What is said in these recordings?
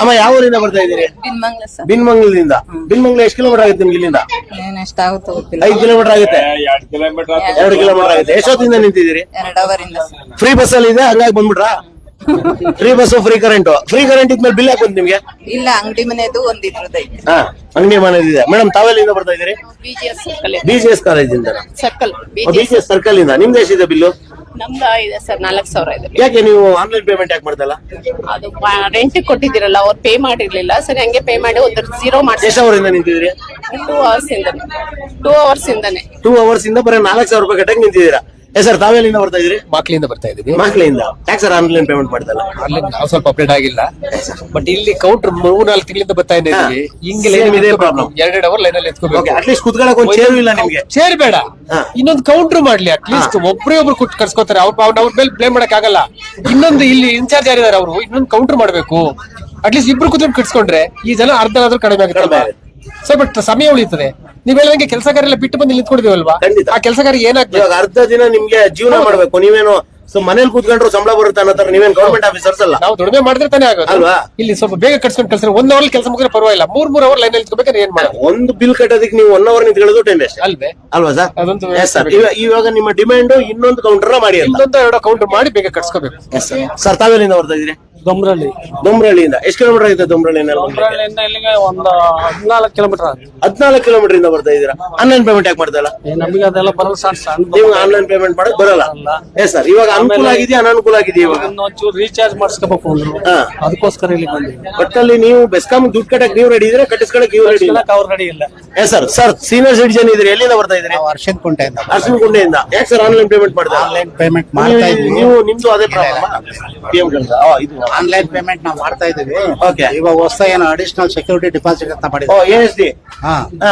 ಅಮ್ಮ ಯಾವ ಊರಿಂದ ಬರ್ತಾ ಇದ್ದೀರಿ? ಬಿನ್ಮಂಗ್ಲ ಸರ್. ಬಿನ್ಮಂಗ್ಲದಿಂದ. ಬಿನ್ಮಂಗ್ಲ ಎಷ್ಟು ಕಿಲೋಮೀಟರ್ ಆಗುತ್ತೆ ನಿಮ್ಗೆ ಇಲ್ಲಿಂದ? ಏನ್ ಎಷ್ಟಾಗುತ್ತೋ ಗೊತ್ತಿಲ್ಲ. ಐದು ಕಿಲೋಮೀಟರ್ ಆಗುತ್ತೆ. ಎರಡ್ ಕಿಲೋಮೀಟರ್ ಆಗುತ್ತೆ. ಎಷ್ಟೊತ್ತಿಂದ ನಿಂತಿದ್ದೀರಿ? ಎರಡ್ ಅವರಿಂದ ಸರ್. ಫ್ರೀ ಬಸ್ ಅಲ್ಲಿ ಇದೆ ಹಂಗಾಗಿ ಬಂದ್ಬಿಟ್ರಾ? Free bus free current free current ಇದ್ಮೇಲೆ ಬಿಲ್ ಹಾಕುದು ನಿಮ್ಗೆ? ಇಲ್ಲ ಅಂಗಡಿ ಮನೆದು ಒಂದ್ ಹಾ ಅಂಗಡಿ ಮನೆದಿದೆ. ಮೇಡಮ್ ತಾವೆಲ್ಲಿಂದ ಬರ್ತಾ ಇದ್ದೀರಿ? BGS circle B G S ಕಾಲೇಜಿಂದ ಸರ್ಕಲ್ ಬಿಜಿಎಸ್ ಸರ್ಕಲ್ ಇಂದ. ನಿಮ್ದು ಎಷ್ಟಿದೆ ಬಿಲ್ಲು ನಮ್ದು ಇದೆ ಸರ್ ನಾಲ್ಕು ಸಾವಿರ ಇದೆ. ಯಾಕೆ ನೀವು ಆನ್ಲೈನ್ ಪೇಮೆಂಟ್ ಯಾಕೆ ಮಾಡ್ದಲ್ಲ? ಅದು ರೆಂಟ್ ಕೊಟ್ಟಿದ್ದೀರಲ್ಲ ಅವ್ರು ಪೇ ಮಾಡಿರ್ಲಿಲ್ಲ. ಸರಿ ಹಂಗೆ ಪೇ ಮಾಡಿ ಒಂದು ಜೀರೋ ಮಾಡಿ ಎಷ್ಟು ಅವರಿಂದ ನಿಂತಿದ್ದೀರಿ? ಟೂ ಅವರ್ಸ್ ಇಂದ ಟೂ ಅವರ್ಸ್ ಇಂದಾನೆ. ಟೂ ಅವರ್ಸ್ ಇಂದ ಬರೀ ನಾಲ್ಕು ಸಾವಿರ ರೂಪಾಯಿ ಕಟ್ಟಕ್ಕೆ ನಿಂತಿದ್ದೀರಾ? ಎ ಸರ್ ತಾವೆಲ್ಲಿಂದ ಬರ್ತಾ ಇದ್ರಿ ಮಕ್ಳಿಂದ ಬರ್ತಾ ಇದೀವಿ ಮಕ್ಳಿಂದ ಯಾಕೆ ಸರ್ ಆನ್ಲೈನ್ ಪೇಮೆಂಟ್ ಮಾಡ್ತಲ್ಲ ಆನ್ಲೈನ್ ನಾವು ಸ್ವಲ್ಪ ಅಪ್ಡೇಟ್ ಆಗಿಲ್ಲ. ಬಟ್ ಇಲ್ಲಿ ಕೌಂಟರ್ ಮೂರ್ ನಾಲ್ಕು ತಿಂಗಳಿಂದ ಬರ್ತಾ ಇದ್ದೀವಿ ಹಿಂಗೆ Same ಲೈನ್ ಇದೆ problem. ಎರಡೆರಡು ಅವರ್ ಲೈನ್ ಅಲ್ಲಿ ಓಕೆ ಎತ್ಕೋಬೇಕು ಅಟ್ಲೀಸ್ಟ್ ಕುತ್ಕೊಳ್ಳೋಕೆ ಒಂದು ಚೇರು ಇಲ್ಲ ನಿಮ್ಗೆ. ಸೇರ್ ಬೇಡ. ಹಾ. ಇನ್ನೊಂದು ಕೌಂಟರ್ ಮಾಡ್ಲಿ ಅಟ್ಲೀಸ್ಟ್ ಒಬ್ಬರೇ ಒಬ್ರು ಕುಟ್ ಕರ್ಸ್ಕೊತಾರೆ. ಅವ್ರ ಅವ್ರ ಮೇಲೆ ಬ್ಲೇಮ್ ಮಾಡಕ್ ಆಗಲ್ಲ. ಇನ್ನೊಂದು ಇಲ್ಲಿ ಇನ್ಚಾರ್ಜ್ ಯಾರಿದ್ದಾರೆ ಅವರು ಇನ್ನೊಂದು ಕೌಂಟರ್ ಮಾಡ್ಬೇಕು. ಅಟ್ಲೀಸ್ಟ್ ಇಬ್ರು ಕುತ್ಕೊಂಡು ಕಟ್ಸ್ಕೊಂಡ್ರೆ ಈ ಜನ ಅರ್ಧ ಆದ್ರೂ ಕಡಿಮೆ ಆಗುತ್ತೆ. ಆಗುತ್ತೆ. ಸರ್ ಬಟ್ ಸಮಯ ಉಳಿತದೆ ನೀವ್ ಹೇಳಿದಂಗೆ ಕೆಲಸಗಾರೆಲ್ಲ ಬಿಟ್ಟು ಬಂದು ನಿಂತ್ಕೊಡ್ತೀವಲ್ವಾ ನಿಂತ್ಕೊಂಡಿದೀವಲ್ವಾ ಖಂಡಿತ. ಆ ಕೆಲಸಗಾರ ಏನಾಗ್ಬೇಕು? ಇವಾಗ ಅರ್ಧ ದಿನ ನಿಮ್ಗೆ ಜೀವನ ಮಾಡ್ಬೇಕು. ನೀವೇನು ಸೊ ಮನೇಲಿ ಕೂತ್ಕೊಂಡ್ರು ಸಂಬಳ ಬರುತ್ತೆ ಅನ್ನೋ ತರ ನೀವೇನ್ ಗೌರ್ಮೆಂಟ್ ಆಫೀಸರ್ಸ್ ಅಲ್ಲ. ನಾವು ದುಡಿಮೆ ಮಾಡಿದ್ರೆ ತಾನೇ ಆಗೋದು. ಅಲ್ವಾ? ಇಲ್ಲಿ ಸ್ವಲ್ಪ ಬೇಗ ಕಟ್ಸ್ಕೊಂಡು ಕಳ್ಸಿದ್ರೆ ಒಂದ್ ಅವರ್ ಕೆಲಸ ಮುಗಿದ್ರೆ ಪರವಾಗಿಲ್ಲ. ಮೂರ್ ಮೂರ್ ಅವರ್ ಲೈನ್ ಅಲ್ಲಿ ಏನ್ ಮಾಡೋದು? ಒಂದು ಬಿಲ್ ಕಟ್ಟೋದಕ್ಕೆ ನೀವು ಒನ್ ಅವರ್ ನಿಂತ್ಕೊಳ್ಳೋದು ಟೈಮ್ ವೇಸ್ಟ್ ಅಲ್ವೇ? ಅಲ್ವಾ ಸರ್ ಅದೊಂದು ಎಸ್ ಸರ್ ಇವಾಗ ನಿಮ್ಮ ಡಿಮ್ಯಾಂಡ್ ಇನ್ನೊಂದು ಕೌಂಟರ್ ಮಾಡಿ ಇನ್ನೊಂದು ಎರಡು ಕೌಂಟರ್ ಮಾಡಿ ಬೇಗ ಕಟ್ಸ್ಕೋಬೇಕು. ಸರ್ ತಾವೆಲ್ಲಿಂದ ಬರ್ತಾ ಇದ್ದೀರಿ? ದೊಂಬ್ರಳ್ಳಿ ದೊಂಬ್ರಳ್ಳಿಯಿಂದ ಎಷ್ಟು ಕಿಲೋಮೀಟರ್ ಆಗಿದೆ ದೊಂಬ್ರಳ್ಳಿಯಿಂದ ದೊಂಬ್ರಳ್ಳಿಯಿಂದ ಇಲ್ಲಿಗೆ ಒಂದು ಹದಿನಾಲ್ಕು ಕಿಲೋಮೀಟರ್ ಆಗುತ್ತೆ. ಹದಿನಾಲ್ಕು ಕಿಲೋಮೀಟರ್ ಇಂದ ಬರ್ತಾ ಇದ್ದೀರಾ ಆನ್ಲೈನ್ ಪೇಮೆಂಟ್ ಯಾಕೆ ಮಾಡ್ತಾ ಇಲ್ಲ? ಏ, ನಮಗೆ ಅದೆಲ್ಲ ಬರಲ್ಲ ಸರ್ ಸಣ್ಣ ನೀವು ಆನ್ಲೈನ್ ಪೇಮೆಂಟ್ ಮಾಡಕ್ ಬರಲ್ಲ? ಎಸ್ ಸರ್ ಇವಾಗ ಅನುಕೂಲ ಆಗಿದೆಯಾ ಅನಾನುಕೂಲ ಆಗಿದೆಯಾ ಇವಾಗ? ಒಂಚೂರು ರೀಚಾರ್ಜ್ ಮಾಡಿಸ್ಕೋಬೇಕು ಅಂದ್ರು. ಹಾ. ಅದಕ್ಕೋಸ್ಕರ ಇಲ್ಲಿ ಬಂದಿವಿ. ಒಟ್ಟಲ್ಲಿ ನೀವು ಬೆಸ್ಕಾಮ್ ದುಡ್ಡು ಕಟ್ಟಕ್ ನೀವು ರೆಡಿ ಇದ್ರೆ ಕಟ್ಟಿಸ್ಕೊಳಕ್ ನೀವು ರೆಡಿ ಇಲ್ಲ ಅವ್ರ ರೆಡಿ ಇಲ್ಲ. Yes sir sir senior citizen ಇದ್ರಿ ಎಲ್ಲಿಂದ ಬರ್ತಾ ಇದ್ರಿ ವರ್ಷದ ಕುಂಟೆಯಿಂದ ಅರ್ಶಿನ ಗುಂಡೆಯಿಂದ ಯಾಕೆ ಸರ್ ಆನ್ಲೈನ್ ಪೇಮೆಂಟ್ ಮಾಡಿದ್ರೆ ಆನ್ಲೈನ್ ಪೇಮೆಂಟ್ ಮಾಡ್ತಾ ಇದ್ವಿ ನೀವು ನಿಮ್ದು ಅದೇ ಪ್ರಾಬ್ಲಮ್ ಇದು ಆನ್ಲೈನ್ ಪೇಮೆಂಟ್ ನಾವು ಮಾಡ್ತಾ ಇದೀವಿ ಓಕೆ ಇವಾಗ ಹೊಸ ಏನೋ ಅಡಿಷನಲ್ ಸೆಕ್ಯೂರಿಟಿ ಡಿಪಾಸಿಟ್ ಅಂತ ಓ ಮಾಡಿದ್ವಿ ಎಸ್ ಡಿ ಹಾ ಹಾ.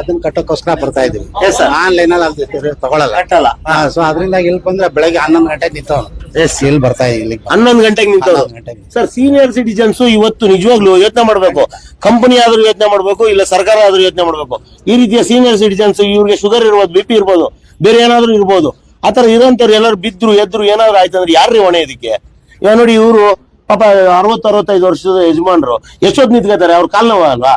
ಅದನ್ನ ಕಟ್ಟೋಕೋಸ್ಕರ ಬರ್ತಾ ಇದೀವಿ ಎಸ್ sir. ಆನ್ಲೈನ್ ಅಲ್ಲಿ ಅದು ತಗೊಳಲ್ಲ. ಕಟ್ಟಲ್ಲ. ಸೊ ಅದರಿಂದ ಇಲ್ಲಿ ಬಂದ್ರೆ ಬೆಳಗ್ಗೆ ಹನ್ನೊಂದು ಗಂಟೆ ನಿಂತವ್ ಎಸ್ ಇಲ್ಲಿ ಬರ್ತಾ ಇಲ್ಲಿಗೆ ಹನ್ನೊಂದು ಗಂಟೆಗೆ ನಿಂತವ್ರು. ಹನ್ನೊಂದು ಗಂಟೆಗೆ. ಸರ್ ಸೀನಿಯರ್ ಸಿಟಿಜನ್ಸ್ ಇವತ್ತು ನಿಜವಾಗ್ಲೂ ಯೋಚನೆ ಮಾಡ್ಬೇಕು. ಕಂಪನಿ ಆದ್ರೂ ಯೋಚನೆ ಮಾಡ್ಬೇಕು ಇಲ್ಲ ಸರ್ಕಾರ ಆದ್ರೂ ಯೋಚನೆ ಮಾಡ್ಬೇಕು. ಈ ರೀತಿಯ ಸೀನಿಯರ್ ಸಿಟಿಜನ್ಸ್ ಇವ್ರಿಗೆ ಶುಗರ್ ಇರ್ಬೋದು ಬಿ ಪಿ ಇರ್ಬೋದು ಬೇರೆ ಏನಾದ್ರೂ ಇರ್ಬೋದು. ಆತರ ಇರೋಂಥವ್ರು ಎಲ್ಲರೂ ಬಿದ್ರು ಎದ್ರು ಏನಾದ್ರು ಆಯ್ತು ಅಂದ್ರೆ ಯಾರ್ರಿ ಹೊಣೆ ಇದಕ್ಕೆ? ಇವಾಗ ನೋಡಿ ಇವರು ಪಾಪ ಅರವತ್ತು ಅರವತ್ತೈದು ವರ್ಷದ ಯಜಮಾನ್ರು ಎಷ್ಟೊತ್ತು ನಿಂತ್ಕೋತಾರೆ? ಅವ್ರ ಕಾಲ್ ನೋವು ಅಲ್ವಾ?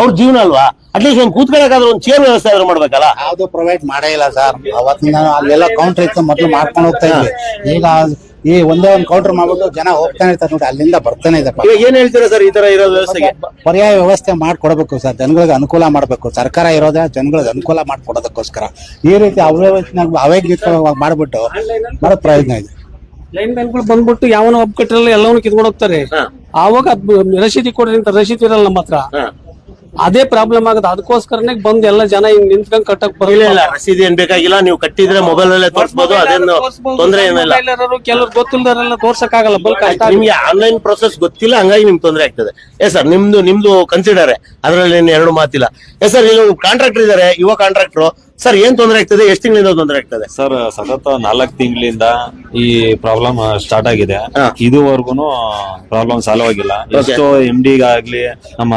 ಅವ್ರ ಜೀವನ ಅಲ್ವಾ? ಅಟ್ಲೀಸ್ಟ್ ಒಂದು ಕೂತ್ಕೊಳ್ಳೋಕಾದ್ರೆ ಒಂದು ಚೇರ್ ವ್ಯವಸ್ಥೆ ಆದ್ರೂ ಮಾಡ್ಬೇಕಲ್ಲ? ಯಾವ್ದು ಪ್ರೊವೈಡ್ ಮಾಡೇ ಇಲ್ಲ ಸರ್ ಅವತ್ತಿನ ಅಲ್ಲೆಲ್ಲ ಕೌಂಟರ್ ಇತ್ತು ಮೊದಲು ಮಾಡ್ಕೊಂಡು ಹೋಗ್ತಾ ಇದ್ವಿ. ಈಗ ಈ ಒಂದೇ ಒಂದು ಕೌಂಟರ್ ಮಾಡ್ಬಿಟ್ಟು ಜನ ಹೋಗ್ತಾನೆ ಇರ್ತಾರೆ ನೋಡಿ ಅಲ್ಲಿಂದ ಬರ್ತಾನೆ ಇದೆ ಇವಾಗ ಏನ್ ಹೇಳ್ತೀರಾ ಸರ್ ಈ ತರ ಇರೋ ವ್ಯವಸ್ಥೆಗೆ? ಪರ್ಯಾಯ ವ್ಯವಸ್ಥೆ ಮಾಡ್ಕೊಡ್ಬೇಕು ಸರ್ ಜನಗಳಿಗೆ ಅನುಕೂಲ ಮಾಡ್ಬೇಕು. ಸರ್ಕಾರ ಇರೋದೇ ಜನಗಳಿಗೆ ಅನುಕೂಲ ಮಾಡ್ಕೊಡೋದಕ್ಕೋಸ್ಕರ. ಈ ರೀತಿ ಅವ್ಯವಸ್ಥೆ ಅವೈಜ್ಞಿಕ ಮಾಡ್ಬಿಟ್ಟು ಮಾಡೋ ಪ್ರಯೋಜನ ಇದೆ. ಲೈನ್ ಮ್ಯಾನ್ಗಳು ಬಂದ್ಬಿಟ್ಟು ಯಾವನೋ ಹಬ್ಬ ಕಟ್ಟಿರಲ್ಲ ಎಲ್ಲವನ್ನೂ ಕಿತ್ಕೊಂಡು ಹೋಗ್ತಾರೆ. ಆವಾಗ ರಶೀದಿ ಕೊಡ್ರಿ ಅಂತ ರಶೀದಿ ಇರಲ್ಲ ನಮ್ಮ ಹತ್ರ ಅದೇ ಪ್ರಾಬ್ಲಮ್ ಆಗುತ್ತೆ. ಅದಕ್ಕೋಸ್ಕರನೇ ಬಂದ್ ಎಲ್ಲ ಜನ ಹಿಂಗ್ ನಿಂತ್ಕೊಂಡ್ ಕಟ್ಟಕ್ ಇಲ್ಲ ಬರಲಿಲ್ಲ ಇಲ್ಲ ರಸೀದಿ ಏನ್ ಬೇಕಾಗಿಲ್ಲ. ನೀವು ಕಟ್ಟಿದ್ರೆ ಮೊಬೈಲ್ ಅಲ್ಲೇ ತೋರಿಸಬಹುದು ಅದೇನು ತೊಂದ್ರೆ ಏನಿಲ್ಲ. ಕೆಲವ್ರು ಗೊತ್ತಿಲ್ದಾರೆಲ್ಲ ತೋರ್ಸಕ್ ಆಗಲ್ಲ ಬಲ್ಕ್ ನಿಮ್ಗೆ ಆನ್ಲೈನ್ ಪ್ರೊಸೆಸ್ ಗೊತ್ತಿಲ್ಲ ಹಂಗಾಗಿ ನಿಮ್ಗೆ ತೊಂದರೆ ಆಗ್ತದೆ. ಎಸ್ ಸರ್ ನಿಮ್ದು ನಿಮ್ದು ಕನ್ಸಿಡರ್ ಅದ್ರಲ್ಲಿ ಏನು ಎರಡು ಮಾತಿಲ್ಲ. ಎಸ್ ಸರ್ ಇಲ್ಲಿ ಕಾಂಟ್ರಾಕ್ಟರ್ ಇದಾರೆ ಯುವ ಕಾಂಟ್ರಾಕ್ಟರ್ ಸರ್ ಏನ್ ತೊಂದರೆ ಆಗ್ತದೆ? ಎಷ್ಟು ತಿಂಗಳಿಂದ ತೊಂದರೆ ಆಗ್ತದೆ? ಸರ್ ಸತತ ನಾಲ್ಕು ತಿಂಗಳಿಂದ ಈ ಪ್ರಾಬ್ಲಮ್ ಸ್ಟಾರ್ಟ್ ಆಗಿದೆ. ಇದುವರೆಗೂ ಪ್ರಾಬ್ಲಮ್ ಸಾಲ್ವ್ ಆಗಿಲ್ಲ. ಎಷ್ಟೋ ಎಂ ಡಿಗಾಗ್ಲಿ ನಮ್ಮ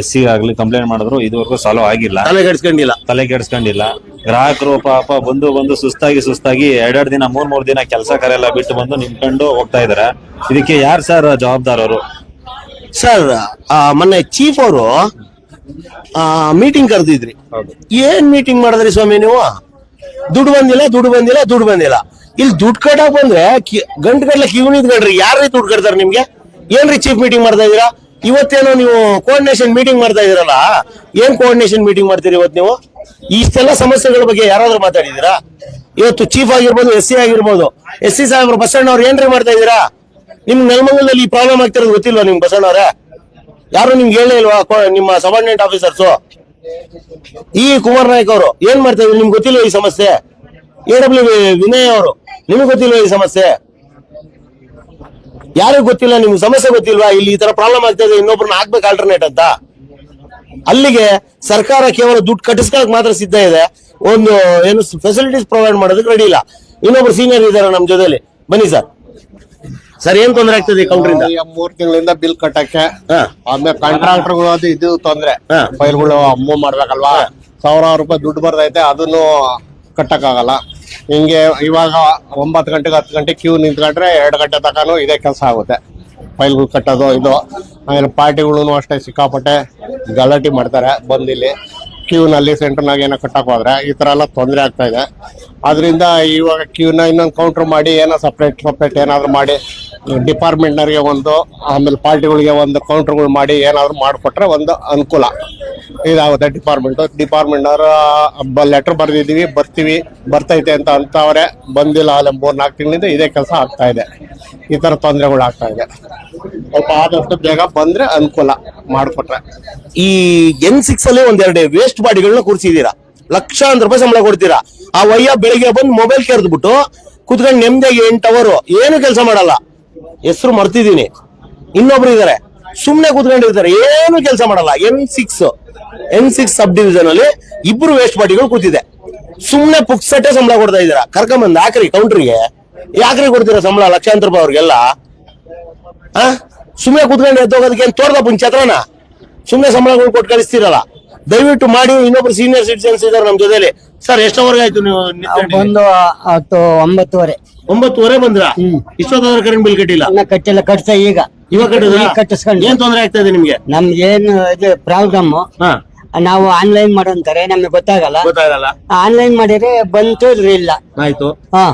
ಎಸ್ ಸಿ ಆಗ್ಲಿ ಕಂಪ್ಲೇಂಟ್ ಮಾಡಿದ್ರು ಇದುವರೆಗೂ ಸಾಲ್ವ್ ಆಗಿಲ್ಲ. ತಲೆ ಕೆಡ್ಸ್ಕೊಂಡಿಲ್ಲ. ತಲೆ ಕೆಡ್ಸ್ಕೊಂಡಿಲ್ಲ. ಗ್ರಾಹಕರು ಪಾಪ ಬಂದು ಬಂದು ಸುಸ್ತಾಗಿ ಸುಸ್ತಾಗಿ ಎರಡೆರಡು ದಿನ ಮೂರ್ ಮೂರ್ ದಿನ ಕೆಲಸ ಕರೆಲ್ಲ ಬಿಟ್ಟು ಬಂದು ನಿಂತ್ಕೊಂಡು ಹೋಗ್ತಾ ಇದಾರೆ. ಇದಕ್ಕೆ ಯಾರು ಸರ್ ಜವಾಬ್ದಾರರು? ಸರ್ ಮೊನ್ನೆ ಚೀಫ್ ಅವರು ಮೀಟಿಂಗ್ ಕರೆದಿದ್ರಿ. ಏನ್ ಮೀಟಿಂಗ್ ಮಾಡಿದ್ರಿ ಸ್ವಾಮಿ ನೀವು? ದುಡ್ಡು ಬಂದಿಲ್ಲ ದುಡ್ಡು ಬಂದಿಲ್ಲ ದುಡ್ಡು ಬಂದಿಲ್ಲ. ಇಲ್ಲಿ ದುಡ್ಡು ಕಟ್ಟಕ್ ಬಂದ್ರೆ ಗಂಟು ಗಟ್ಲೆ ಕಿವ್ ನಿಂತ್ಕೊಂಡ್ರಿ ಯಾರ್ರೀ ದುಡ್ಡು ಕಟ್ತಾರೆ ನಿಮ್ಗೆ? ಏನ್ರಿ ಚೀಫ್ ಮೀಟಿಂಗ್ ಮಾಡ್ತಾ ಇದೀರಾ ಇವತ್ತೇನೋ ನೀವು ಕೋಆರ್ಡಿನೇಷನ್ ಮೀಟಿಂಗ್ ಮಾಡ್ತಾ ಇದೀರಲ್ಲ ಏನ್ ಕೋಆರ್ಡಿನೇಷನ್ ಮೀಟಿಂಗ್ ಮಾಡ್ತೀರಿ ಇವತ್ತು ನೀವು? ಇಷ್ಟೆಲ್ಲ ಸಮಸ್ಯೆಗಳ ಬಗ್ಗೆ ಯಾರಾದ್ರೂ ಮಾತಾಡಿದೀರಾ ಇವತ್ತು ಚೀಫ್ ಆಗಿರ್ಬೋದು ಎಸ್ ಸಿ ಆಗಿರ್ಬೋದು. ಎಸ್ ಸಿ ಸಾಹೇಬ್ರು ಬಸಣ್ಣ ಅವ್ರು ಏನ್ರಿ ಮಾಡ್ತಾ ಇದೀರಾ ನಿಮ್ ನೆಲಮಂಗಲದಲ್ಲಿ ಈ ಪ್ರಾಬ್ಲಮ್ ಆಗ್ತಿರೋದು ಗೊತ್ತಿಲ್ವಾ ನಿಮ್ಗೆ ಬಸಣ್ಣವ್ರೆ? ಯಾರು ನಿಮ್ಗೆ ಹೇಳೇ ಇಲ್ವಾ? ನಿಮ್ಮ ಸಬಾರ್ಡಿನೇಟ್ ಆಫೀಸರ್ಸು ಈ ಕುಮಾರ್ ನಾಯ್ಕ ಅವರು ಏನ್ ಮಾಡ್ತಾ ಇದ್ರು? ನಿಮ್ಗೆ ಗೊತ್ತಿಲ್ಲ ಈ ಸಮಸ್ಯೆ? ಎ ಡಬ್ಲ್ಯೂ ವಿನಯ್ ಅವರು, ನಿಮಗೆ ಗೊತ್ತಿಲ್ಲ ಈ ಸಮಸ್ಯೆ? ಯಾರಿಗೂ ಗೊತ್ತಿಲ್ಲ, ನಿಮ್ಗೆ ಸಮಸ್ಯೆ ಗೊತ್ತಿಲ್ವಾ? ಇಲ್ಲಿ ಈ ತರ ಪ್ರಾಬ್ಲಮ್ ಆಗ್ತಾ ಇದೆ, ಇನ್ನೊಬ್ರನ್ನ ಹಾಕ್ಬೇಕು ಆಲ್ಟರ್ನೇಟ್ ಅಂತ. ಅಲ್ಲಿಗೆ ಸರ್ಕಾರ ಕೇವಲ ದುಡ್ಡು ಕಟ್ಟಿಸ್ಕೊಳಕ್ ಮಾತ್ರ ಸಿದ್ಧ ಇದೆ. ಒಂದು, ಏನು ಫೆಸಿಲಿಟೀಸ್ ಪ್ರೊವೈಡ್ ಮಾಡೋದಕ್ಕೆ ರೆಡಿ ಇಲ್ಲ. ಇನ್ನೊಬ್ರು ಸೀನಿಯರ್ ಇದ್ದಾರೆ ನಮ್ಮ ಜೊತೆಯಲ್ಲಿ ಬನ್ನಿ ಸರ್ ಸರ್ ಏನ್ ತೊಂದರೆ ಆಗ್ತದೆ ಕೌಂಟರ್ ಇಂದ? ಈಗ ಮೂರ್ ತಿಂಗಳಿಂದ ಬಿಲ್ ಕಟ್ಟಕ್ಕೆ ಹಾ. ಆಮೇಲೆ ಕಾಂಟ್ರಾಕ್ಟರ್ಗಳು ಅದು ಇದು ತೊಂದ್ರೆ. ಹಾ. ಫೈಲ್ಗಳು ಅಮ್ಮು ಮಾಡ್ಬೇಕಲ್ವಾ? ಸಾವಿರಾರು ರೂಪಾಯಿ ದುಡ್ಡು ಬರ್ದೈತೆ ಅದನ್ನು ಕಟ್ಟಕ್ಕಾಗಲ್ಲ. ಹಿಂಗೆ ಇವಾಗ ಒಂಬತ್ತು ಗಂಟೆಗೆ ಹತ್ತು ಗಂಟೆ ಕ್ಯೂ ನಿಂತ್ಕೊಂಡ್ರೆ ಎರಡು ಗಂಟೆ ತನಕನೂ ಇದೇ ಕೆಲಸ ಆಗುತ್ತೆ. ಫೈಲ್ಗಳು ಕಟ್ಟೋದು ಇದು. ಆಮೇಲೆ ಪಾರ್ಟಿಗಳು ಅಷ್ಟೇ ಸಿಕ್ಕಾಪಟ್ಟೆ ಗಲಾಟೆ ಮಾಡ್ತಾರೆ ಬಂದಿಲ್ಲಿ. ಕ್ಯೂನಲ್ಲಿ ಸೆಂಟರ್ನಾಗ ಏನೋ ಕಟ್ಟಕ್ ಹೋದ್ರೆ ಈ ಥರ ಎಲ್ಲ ತೊಂದರೆ ಆಗ್ತಾ ಇದೆ. ಅದರಿಂದ ಇವಾಗ ಕ್ಯೂನ ಇನ್ನೊಂದು ಕೌಂಟರ್ ಮಾಡಿ ಏನೋ ಸಪ್ರೇಟ್ ಸಪ್ರೇಟ್ ಏನಾದರೂ ಮಾಡಿ ಡಿಪಾರ್ಟ್ಮೆಂಟ್ನವ್ರಿಗೆ ಒಂದು, ಆಮೇಲೆ ಪಾರ್ಟಿಗಳಿಗೆ ಒಂದು ಕೌಂಟ್ರ್ಗಳು ಮಾಡಿ ಏನಾದರೂ ಮಾಡಿಕೊಟ್ರೆ ಒಂದು ಅನುಕೂಲ. ಇದಾಗುತ್ತೆ ಡಿಪಾರ್ಟ್ಮೆಂಟ್. ಡಿಪಾರ್ಟ್ಮೆಂಟ್ನವರು ಲೆಟ್ರ್ ಬರೆದಿದ್ದೀವಿ, ಬರ್ತೀವಿ, ಬರ್ತೈತೆ ಅಂತ ಅಂತವ್ರೆ ಬಂದಿಲ್ಲ ಅಲ್ಲಿ ಮೂರು ನಾಲ್ಕು ತಿಂಗಳಿಂದ ಇದೇ ಕೆಲಸ ಆಗ್ತಾ ಇದೆ. ಈ ಥರ ತೊಂದರೆಗಳು ಆಗ್ತಾ ಇದೆ. ಸ್ವಲ್ಪ ಆದಷ್ಟು ಬೇಗ ಬಂದರೆ ಅನುಕೂಲ ಮಾಡಿಕೊಟ್ರೆ. ಈ ಎನ್ ಸಿಕ್ಸಲ್ಲಿ ಒಂದೆರಡು ವೇಸ್ಟ್ ಬಾಡಿಗಳನ್ನ ಕೂರಿಸಿದ್ದೀರಾ? ಲಕ್ಷಾಂತರ ರೂಪಾಯಿ ಸಂಬಳ ಕೊಡ್ತೀರಾ? ಆ ವಯ್ಯ ಬೆಳಿಗ್ಗೆ ಬಂದು ಮೊಬೈಲ್ ಕೆರೆದ್ಬಿಟ್ಟು ಕುತ್ಕೊಂಡು ನೆಮ್ಮದಿಯಾಗಿ ಎಂಟು ಅವರು ಏನು ಕೆಲಸ ಮಾಡಲ್ಲ. ಹೆಸರು ಮರ್ತಿದ್ದೀನಿ. ಇನ್ನೊಬ್ರು ಇದಾರೆ. ಸುಮ್ನೆ ಕೂತ್ಕೊಂಡಿರ್ತಾರೆ ಏನು ಕೆಲಸ ಮಾಡಲ್ಲ. N six N six sub division ಅಲ್ಲಿ ಇಬ್ರು ವೇಸ್ಟ್ ಪಾರ್ಟಿಗಳು ಕೂತಿದೆ. ಸುಮ್ನೆ ಪುಕ್ಸಟ್ಟೆ ಸಂಬಳ ಕೊಡ್ತಾ ಇದ್ದೀರಾ. ಕರ್ಕೊಂಬಂದ್ ಹಾಕ್ರಿ ಕೌಂಟ್ರಿಗೆ ಯಾಕ್ರಿ ಕೊಡ್ತೀರಾ ಸಂಬಳ? ಲಕ್ಷಾಂತರ ರೂಪಾಯಿ ಅವ್ರಿಗೆಲ್ಲ. ಸುಮ್ಮನೆ ಕೂತ್ಕೊಂಡು ಎದ್ದೋಗೋದಕ್ಕೆ ಏನ್ ತೋರ್ದ ಚತ್ರನ ಸುಮ್ಮನೆ ಸಂಬಳಗಳು ಕೊಟ್ಟು ಕಳಿಸ್ತೀರಲ್ಲ. ದಯವಿಟ್ಟು ಮಾಡಿ ಇನ್ನೊಬ್ರು ಸೀನಿಯರ್ ಸಿಟಿಸನ್ಸ್ ಇದಾರೆ ನಮ್ ಜೊತೆಲಿ. ಸರ್ ಎಷ್ಟೋವರೆಗೆ ಆಯ್ತು ನೀವು? ಬಂದು ಹತ್ತು ಒಂಬತ್ತುವರೆ. ಒಂಬತ್ತುವರೆ ಬಂದ್ರ? ಇಷ್ಟೊತ್ತಾದ್ರೆ ಕರೆಂಟ್ ಬಿಲ್ ಕಟ್ಟಿಲ್ಲ? ಕಟ್ಟಿಲ್ಲ ಕಟ್ಸ ಈಗ. ಇವಾಗ ಕಟ್ಟಿದ್ರ? ಈಗ ಕಟ್ಟಿಸ್ಕೊಂಡು ಏನ್ ತೊಂದರೆ ಆಗ್ತಾ ಇದೆ ನಿಮ್ಗೆ? ನಮ್ಗೆ ಏನು ಇದು ಪ್ರಾಬ್ಲಮ್ ಹಾ. ನಾವು ಆನ್ಲೈನ್ ಮಾಡೋಂತಾರೆ ನಮ್ಗೆ ಗೊತ್ತಾಗಲ್ಲ. ಗೊತ್ತಾಗಲ್ಲ. ಆನ್ಲೈನ್ ಮಾಡಿದ್ರೆ ಬಂತು ಇಲ್ಲ. ಆಯ್ತು. ಹಾ.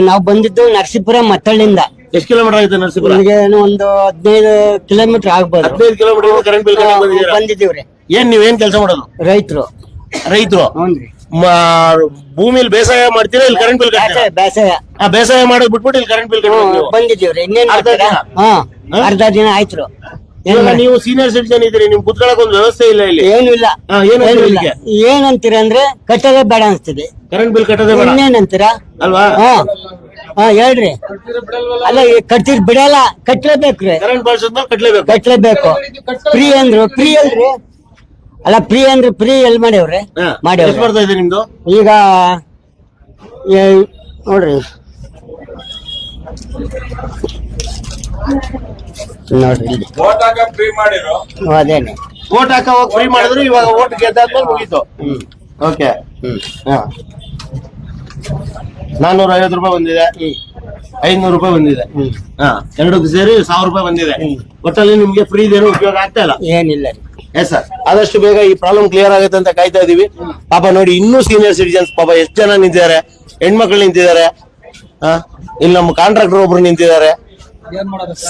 ನಾವು ಬಂದಿದ್ದು ನರಸೀಪುರ ಮತ್ತಳ್ಳಿಂದ. ಎಷ್ಟು ಕಿಲೋಮೀಟರ್ ಆಗುತ್ತೆ ನರಸೀಪುರ? ನಮ್ಗೆ ಏನು ಒಂದು ಹದಿನೈದು ಕಿಲೋಮೀಟರ್ ಆಗ್ಬೋದು. ಹದಿನೈದು ಕಿಲೋಮೀಟರ್ ಕರೆಂಟ್ ಬಿಲ್ ಬಂದಿದ್ದೀರಾ? ಬಂದಿದ್ದೀವ್ರಿ. ಏನ್ ನೀವೇನ್ ಕೆಲಸ ಮಾಡೋದು? ರೈತರು. ರೈತರು? ಭೂಮಿಲಿ ಬೇಸಾಯ ಮಾಡ್ತೀರಾ ಇಲ್ಲಿ ಕರೆಂಟ್ ಬಿಲ್ ಕಟ್ತೀರಾ? ಬೇಸಾಯ ಆ ಬೇಸಾಯ ಮಾಡೋದ್ ಬಿಟ್ಬಿಟ್ಟು ಇಲ್ಲಿ ಕರೆಂಟ್ ಬಿಲ್ ಬಂದಿದ್ದೀವ್ರಿ ಇನ್ನೇನ್ ಅರ್ಧ ದಿನ? ಹಾ ಅರ್ಧ ದಿನ ಆಯ್ತು ಇವಾಗ ನೀವು ಸೀನಿಯರ್ ಸಿಟಿಸನ್ ಇದ್ದೀರಿ ನಿಮ್ ಕುತ್ಕೊಳಕ್ ಒಂದು ವ್ಯವಸ್ಥೆ ಇಲ್ಲ ಇಲ್ಲಿ. ಏನು ಇಲ್ಲ. ಹಾ, ಏನು ಏನು ಇಲ್ಲ? ಏನಂತೀರ ಅಂದ್ರೆ ಕಟ್ಟೋದೇ ಬೇಡ ಅನ್ಸ್ತದೆ. ಕರೆಂಟ್ ಬಿಲ್ ಕಟ್ಟೋದೇ ಬೇಡ? ಇನ್ನೇನಂತೀರ? ಅಲ್ವಾ? ಹಾ ಹಾ ಹೇಳ್ರಿ. ಅಲ್ಲ ಈ ಬಿಡಲ್ಲ ಕಟ್ಲೇಬೇಕ್ರಿ. ಕರೆಂಟ್ ಬಳಸಿದ್ಮೇಲೆ ಕಟ್ಲೇಬೇಕು. ಕಟ್ಲೇಬೇಕು. ಫ್ರೀ ಅಂದ್ರು ಫ್ರೀ ಅಲ್ರಿ ಅಲ್ಲ ಫ್ರೀ ಅಂದ್ರೆ ಫ್ರೀ ಎಲ್ಲಿ ಮಾಡ್ಯವ್ರೆ ಮಾಡಿ ಎಷ್ಟು ಮಾಡ್ಯವ್ರಿ ಬರ್ತಾ ಇದೆ ನಿಮ್ದು? ಈಗ ಏ- ನೋಡ್ರಿ. ನೋಡ್ರಿ. ಇಲ್ಲಿ. ಹ್ಮ್, ಅದೇನೆ. ವೋಟ್ ಹಾಕ ಹೋಗಿ ಫ್ರೀ ಮಾಡಿದ್ರು ಇವಾಗ ವೋಟ್ ಗೆದ್ದಾದ್ಮೇಲೆ ಮುಗೀತು. ಓಕೆ. ನಾನ್ನೂರ ಐವತ್ತು ರೂಪಾಯಿ ಬಂದಿದೆ. ಐನೂರು ರೂಪಾಯಿ ಬಂದಿದೆ. ಹಾ. ಎರಡಕ್ಕೂ ಸೇರಿ ಸಾವಿರ ರೂಪಾಯಿ ಬಂದಿದೆ. ಒಟ್ಟಲ್ಲಿ ನಿಮ್ಗೆ ಫ್ರೀ ಏನು ಉಪಯೋಗ ಆಗ್ತಾ ಇಲ್ಲ. ಏನಿಲ್ಲ ರೀ. ಎಸ್ ಸರ್ ಆದಷ್ಟು ಬೇಗ ಈ ಪ್ರಾಬ್ಲಮ್ ಕ್ಲಿಯರ್ ಆಗುತ್ತೆ ಅಂತ ಕಾಯ್ತಾ ಇದೀವಿ. ಪಾಪ ನೋಡಿ ಇನ್ನೂ ಸೀನಿಯರ್ ಸಿಟಿಜನ್ಸ್ ಪಾಪ ಎಷ್ಟು ಜನ ನಿಂತಿದ್ದಾರೆ? ಹೆಣ್ಮಕ್ಳು ನಿಂತಿದ್ದಾರೆ. ಇಲ್ಲಿ ನಮ್ಮ ಕಾಂಟ್ರಾಕ್ಟರ್ ಒಬ್ರು ನಿಂತಿದ್ದಾರೆ.